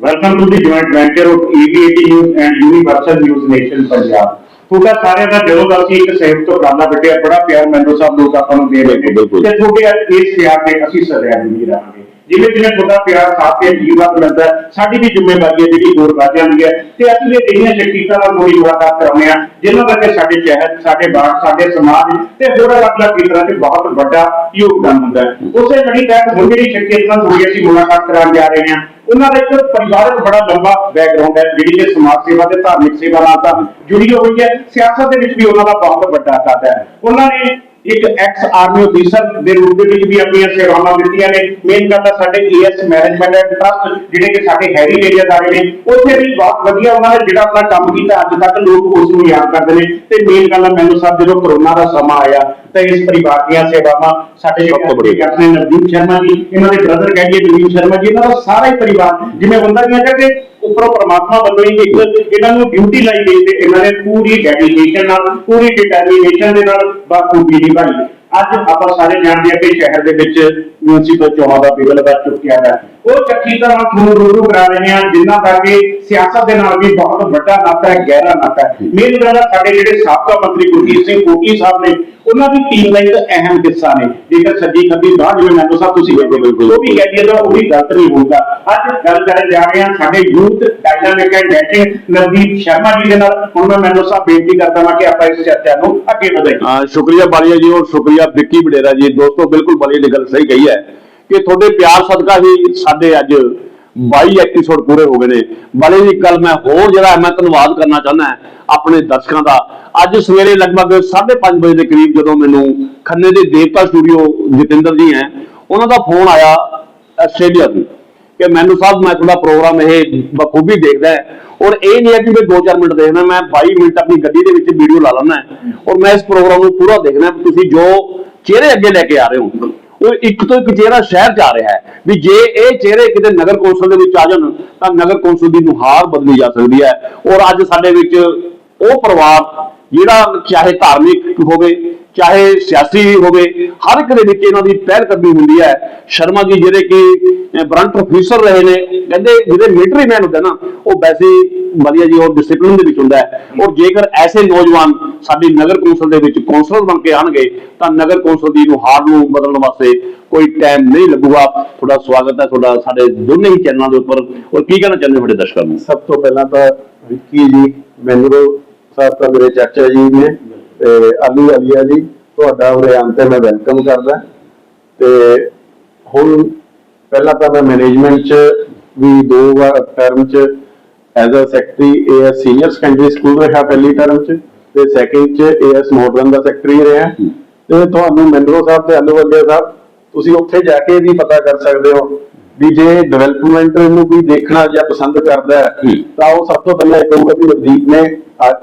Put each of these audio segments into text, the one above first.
Welcome to the joint venture of ABAT news and universal news nation Punjab ਤੁਹਾਡਾ ਸਾਰਿਆਂ ਦਾ ਜਦੋਂ ਦਾ ਅਸੀਂ ਇੱਕ ਸੰਯੁਕਤ ਉਪਰਾਲਾ ਕੱਢਿਆ ਬੜਾ ਪਿਆਰ ਮੈਨੂੰ ਸਭ ਲੋਕ ਆਪਾਂ ਨੂੰ ਦੇ ਰਹੇ ਨੇ। ਤੇ ਤੁਹਾਡੇ ਇਸ ਪਿਆਰ ਤੇ ਅਸੀਂ ਸਦਾ ਨਹੀਂ ਰਹਾਂਗੇ ਜਿਵੇਂ ਜਿਵੇਂ ਤੁਹਾਡਾ ਪਿਆਰ ਸਾਥ ਤੇ ਜੀਵਨ ਮਿਲਦਾ ਸਾਡੀ ਵੀ ਜ਼ਿੰਮੇਵਾਰੀ ਹੈ ਜਿਹੜੀ ਹੋਰ ਵੱਧ ਜਾਂਦੀ ਹੈ। ਤੇ ਅਸੀਂ ਇਹ ਜਿਹੜੀਆਂ ਸ਼ਕਤੀਆਂ ਨਾਲ ਥੋੜੀ ਮੁਲਾਕਾਤ ਕਰਾਉਂਦੇ ਹਾਂ, ਜਿਨ੍ਹਾਂ ਕਰਕੇ ਸਾਡੇ ਸ਼ਹਿਰ, ਸਾਡੇ ਬਾਗ, ਸਾਡੇ ਸਮਾਜ ਤੇ ਹੋਰ ਅਲੱਗ-ਅਲੱਗ ਖੇਤਰਾਂ 'ਚ ਬਹੁਤ ਵੱਡਾ ਯੋਗਦਾਨ ਹੁੰਦਾ ਹੈ। ਉਸੇ ਕੜੀ ਤਹਿਤ ਹੁਣ ਜਿਹੜੀ ਸ਼ਕਤੀਆਂ ਨਾਲ ਥੋੜੀ ਅਸੀਂ ਮੁਲਾਕਾਤ ਕਰਾਉਣ ਜਾ ਰਹੇ ਹਾਂ। ਉਹਨਾਂ ਦਾ ਇੱਕ ਪਰਿਵਾਰਕ ਬੜਾ ਲੰਬਾ ਬੈਕਗ੍ਰਾਉਂਡ ਹੈ, ਜਿਹੜੀ ਕਿ ਸਮਾਜ ਸੇਵਾ ਤੇ ਧਾਰਮਿਕ ਸੇਵਾ ਨਾਲ ਤਾਂ ਜੁੜੀ ਹੋਈ ਹੈ। ਸਿਆਸਤ ਦੇ ਵਿੱਚ ਵੀ ਉਹਨਾਂ ਦਾ ਬਹੁਤ ਵੱਡਾ ਹੱਥ ਹੈ। ਉਹਨਾਂ ਨੇ ਇੱਕ ਐਕਸ ਆਰਮੀ ਅਫੀਸਰ ਦੇ ਰੂਪ ਦੇ ਵਿੱਚ ਵੀ ਆਪਣੀਆਂ ਸੇਵਾਵਾਂ ਦਿੱਤੀਆਂ ਨੇ। ਮੇਨ ਗੱਲ ਤਾਂ ਸਾਡੇ ਏਐਸ ਮੈਨੇਜਮੈਂਟ ਐਂਡ ਟਰਸਟ ਜਿਹੜੇ ਕਿ ਸਾਡੇ ਹੈਰੀਟੇਜ ਅਦਾਰੇ ਨੇ, ਉੱਥੇ ਵੀ ਬਹੁਤ ਵਧੀਆ ਉਹਨਾਂ ਨੇ ਜਿਹੜਾ ਆਪਣਾ ਕੰਮ ਕੀਤਾ, ਅੱਜ ਤੱਕ ਲੋਕ ਉਸ ਨੂੰ ਯਾਦ ਕਰਦੇ ਨੇ। ਤੇ ਮੇਨ ਗੱਲ ਮੈਨੂੰ ਸਾਹਿਬ ਜਦੋਂ ਕਰੋਨਾ ਦਾ ਸਮਾਂ ਆਇਆ ਤਾਂ ਇਸ ਪਰਿਵਾਰ ਦੀਆਂ ਸੇਵਾਵਾਂ ਸਾਡੇ ਸਭ ਤੋਂ ਬੜੀ। ਆਪਣੇ ਨਵਦੀਪ ਸ਼ਰਮਾ ਜੀ ਇਹਨਾਂ ਦੇ ਬ੍ਰਦਰ ਕਹਿੰਦੇ ਨਵਦੀਪ ਸ਼ਰਮਾ ਜੀ ਇਹਨਾਂ ਦਾ ਸਾਰਾ ਹੀ ਪਰਿਵਾਰ ਜਿਵੇਂ ਹੁੰਦਾ ਨਹੀਂ ਹੈ ਕਿ ਉੱਪਰੋਂ ਪ੍ਰਮਾਤਮਾ ਵੱਲੋਂ ਹੀ ਇੱਕ ਇਹਨਾਂ ਨੂੰ ਡਿਊਟੀ ਲਾਈ ਗਈ ਤੇ ਇਹਨਾਂ ਨੇ ਪੂਰੀ ਡੈਡੀਕੇਸ਼ਨ ਨਾਲ ਪੂਰੀ ਡਿਟਰਮੀਨੇਸ਼ਨ ਦੇ ਨਾਲ ਬਾਖੂਬੀ ਨਿਭਾਈ ਅੱਜ ਆਪਾਂ ਸਾਰੇ ਜਾਣਦੇ ਹਾਂ ਕਿ ਸ਼ਹਿਰ ਦੇ ਵਿੱਚ ਮਿਊਨਿਸਪਲ ਚੋਣਾਂ ਦਾ ਬਿਗਲ ਵੱਜ ਚੁੱਕਿਆ ਹੈ। ਉਹ ਚੱਕੀ ਤਰ੍ਹਾਂ ਤੁਹਾਨੂੰ ਰੂਰੂ ਕਰਾ ਰਹੇ ਹਾਂ ਜਿਨ੍ਹਾਂ ਦਾ ਸਿਆਸਤ ਦੇ ਨਾਲ ਵੀ ਬਹੁਤ ਵੱਡਾ ਨਾਤਾ ਹੈ ਗਹਿਰਾ ਨਾਤਾ ਹੈ। ਮੇਨ ਗੱਲ ਸਾਡੇ ਜਿਹੜੇ ਸਾਬਕਾ ਮੰਤਰੀ ਗੁਰਜੀਤ ਸਿੰਘ ਕੋਟੀ ਸਾਹਿਬ ਨੇ ਉਹਨਾਂ ਦੀ ਟੀਮ ਦਾ ਇੱਕ ਅਹਿਮ ਹਿੱਸਾ ਨੇ। ਜੇਕਰ ਸੱਜੀ ਖੱਬੀ ਬਾਹਰ ਜਿਵੇਂ ਮੈਂਡੋ ਸਾਹਿਬ ਤੁਸੀਂ ਬਿਲਕੁਲ, ਉਹ ਵੀ ਕਹਿ ਤਾਂ ਉਹ ਵੀ ਗਲਤ ਨਹੀਂ ਹੋਊਗਾ। ਅੱਜ ਗੱਲ ਕਰਨ ਜਾ ਰਹੇ ਹਾਂ ਸਾਡੇ youth dynamic and dating Navdeep Sharma ji ਦੇ ਨਾਲ। ਹੁਣ ਮੈਂ ਮੈਂਡੋ ਸਾਹਿਬ ਬੇਨਤੀ ਕਰਦਾ ਹਾਂ ਕਿ ਆਪਾਂ ਇਸ ਚਰਚਾ ਨੂੰ ਅੱਗੇ ਵਧਾਈਏ। ਸ਼ੁਕਰੀਆ ਬਾਲੀਆ ਜੀ ਔਰ ਸ਼ੁਕਰੀਆ ਵਿੱਕੀ ਵਡੇਰਾ ਜੀ। ਦੋਸਤੋ ਬਿਲਕੁਲ ਬਾਲੀਆ ਨੇ ਗੱਲ ਸਹੀ ਕਹੀ ਹੈ ਕਿ ਤੁਹਾਡੇ ਪਿਆਰ ਸਦਕਾ ਹੀ ਸਾਡੇ ਅੱਜ 22 ਐਪੀਸੋਡ ਪੂਰੇ ਹੋ ਗਏ ਨੇ। ਬਾਲੀਆ ਜੀ ਇੱਕ ਮੈਂ ਹੋਰ ਜਿਹੜਾ ਮੈਂ ਧੰਨਵਾਦ ਕਰਨਾ ਚਾਹੁੰਦਾ ਆਪਣੇ ਦਰਸ਼ਕਾਂ ਦਾ। ਅੱਜ ਸਵੇਰੇ ਲਗਭਗ 5:30 ਵਜੇ ਦੇ ਕਰੀਬ ਜਦੋਂ ਮੈਨੂੰ ਖੰਨੇ ਦੇ ਦੇਵਤਾ ਸਟੂਡੀਓ ਜਤਿੰਦਰ ਜੀ ਹੈ, ਉਹਨਾਂ ਦਾ ਫੋਨ ਆਇਆ ਆਸਟ੍ਰੇਲੀਆ ਤੋਂ ਕਿ ਮੈਨੂੰ ਸਾਹਿਬ, ਮੈਂ ਤੁਹਾਡਾ ਪ੍ਰੋਗਰਾਮ ਇਹ ਬਖੂਬੀ ਦੇਖਦਾ ਹੈ। ਔਰ ਇਹ ਨਹੀਂ ਹੈ ਕਿ ਮੈਂ 2-4 ਮਿੰਟ ਦੇਖਣਾ ਮੈਂ 22 ਮਿੰਟ ਆਪਣੀ ਗੱਡੀ ਦੇ ਵਿੱਚ ਵੀਡੀਓ ਲਾ ਲੈਣਾ ਔਰ ਮੈਂ ਇਸ ਪ੍ਰੋਗਰਾਮ ਨੂੰ ਪੂਰਾ ਦੇਖਣਾ ਤੁਸੀਂ ਜੋ ਚਿਹਰੇ ਅੱਗੇ ਲੈ ਕੇ ਆ ਰਹੇ ਹੋ ਇੱਕ ਤੋਂ ਇੱਕ ਚਿਹਰਾ ਸ਼ਹਿਰ ਜਾ ਰਿਹਾ ਹੈ। ਵੀ ਜੇ ਇਹ ਚਿਹਰੇ ਕਿਤੇ ਨਗਰ ਕੌਂਸਲ ਦੇ ਵਿੱਚ ਆ ਜਾਣ, ਤਾਂ ਨਗਰ ਕੌਂਸਲ ਦੀ ਨੁਹਾਰ ਬਦਲੀ ਜਾ ਸਕਦੀ ਹੈ। ਔਰ ਅੱਜ ਸਾਡੇ ਵਿੱਚ ਉਹ ਪਰਿਵਾਰ ਜਿਹੜਾ ਚਾਹੇ ਧਾਰਮਿਕ ਹੋਵੇ ਚਾਹੇ ਸਿਆਸੀ ਹੋਵੇ, ਹਰ ਇੱਕ ਦੇ ਵਿੱਚ ਇਹਨਾਂ ਦੀ ਪਹਿਲ ਕਦਮੀ ਹੁੰਦੀ ਹੈ। ਸ਼ਰਮਾ ਜੀ ਜਿਹੜੇ ਕਿ ਬ੍ਰੰਟ ਅਫੀਸਰ ਰਹੇ ਨੇ, ਕਹਿੰਦੇ ਜਿਹੜੇ ਮਿਲਟਰੀ ਮੈਨ ਹੁੰਦੇ ਨਾ, ਉਹ ਵੈਸੇ ਵਧੀਆ ਜੀ, ਉਹ ਡਿਸਪਲਿਨ ਦੇ ਵਿੱਚ ਹੁੰਦਾ ਹੈ। ਔਰ ਜੇਕਰ ਐਸੇ ਨੌਜਵਾਨ ਸਾਡੀ ਨਗਰ ਕੌਂਸਲ ਦੇ ਵਿੱਚ ਕੌਂਸਲਰ ਬਣ ਕੇ ਆਣਗੇ, ਤਾਂ ਨਗਰ ਕੌਂਸਲ ਦੀ ਨੁਹਾਰ ਨੂੰ ਬਦਲਣ ਵਾਸਤੇ ਕੋਈ ਟਾਈਮ ਨਹੀਂ ਲੱਗੂਗਾ। ਤੁਹਾਡਾ ਸਵਾਗਤ ਹੈ, ਤੁਹਾਡਾ ਸਾਡੇ ਦੋਨੇ ਹੀ ਚੈਨਲਾਂ ਦੇ ਉੱਪਰ। ਔਰ ਕੀ ਕਹਿਣਾ ਚਾਹੁੰਦੇ ਹੋ ਸਾਡੇ ਦਰਸ਼ਕਾਂ ਨੂੰ? ਸਭ ਤੋਂ ਪਹਿਲਾਂ ਤਾਂ ਵਿੱਕੀ ਜੀ, ਮੈਨੂੰ ਸਾਹਿਬ ਤਾਂ ਮੇਰੇ ਚਾਚਾ ਜੀ ਨੇ। ਤੇ ਆਲੂ ਅਲੀਆ ਜੀ, ਤੁਹਾਡਾ ਉਰੇ ਆਉਣ ਤੇ ਮੈਂ ਵੈਲਕਮ ਕਰਦਾ। ਤੇ ਹੁਣ ਪਹਿਲਾਂ ਤਾਂ ਮੈਂ ਮੈਨੇਜਮੈਂਟ ਚ ਵੀ ਦੋ ਵਾਰ ਟਰਮ ਚ as a secretary AS senior secondary school ਰਿਹਾ ਪਹਿਲੀ ਟਰਮ ਚ ਤੇ ਸੈਕੰਡ ਚ ਏਐਸ ਮਾਡਰਨ ਦਾ ਸੈਕਟਰੀ ਰਿਹਾ। ਤੇ ਤੁਹਾਨੂੰ ਮੈਂਡਰੋ ਸਾਹਿਬ ਤੇ ਆਲੂ ਸਾਹਿਬ, ਤੁਸੀਂ ਉੱਥੇ ਜਾ ਕੇ ਵੀ ਪਤਾ ਕਰ ਸਕਦੇ ਹੋ ਵੀ ਜੇ ਡਿਵੈਲਪਮੈਂਟ ਨੂੰ ਕੋਈ ਦੇਖਣਾ ਜਾਂ ਪਸੰਦ ਕਰਦਾ ਹੈ। ਤਾਂ ਉਹ ਸਭ ਤੋਂ ਪਹਿਲਾਂ ਇਹ ਕਹੂਗਾ ਵੀ ਨਵਦੀਪ ਨੇ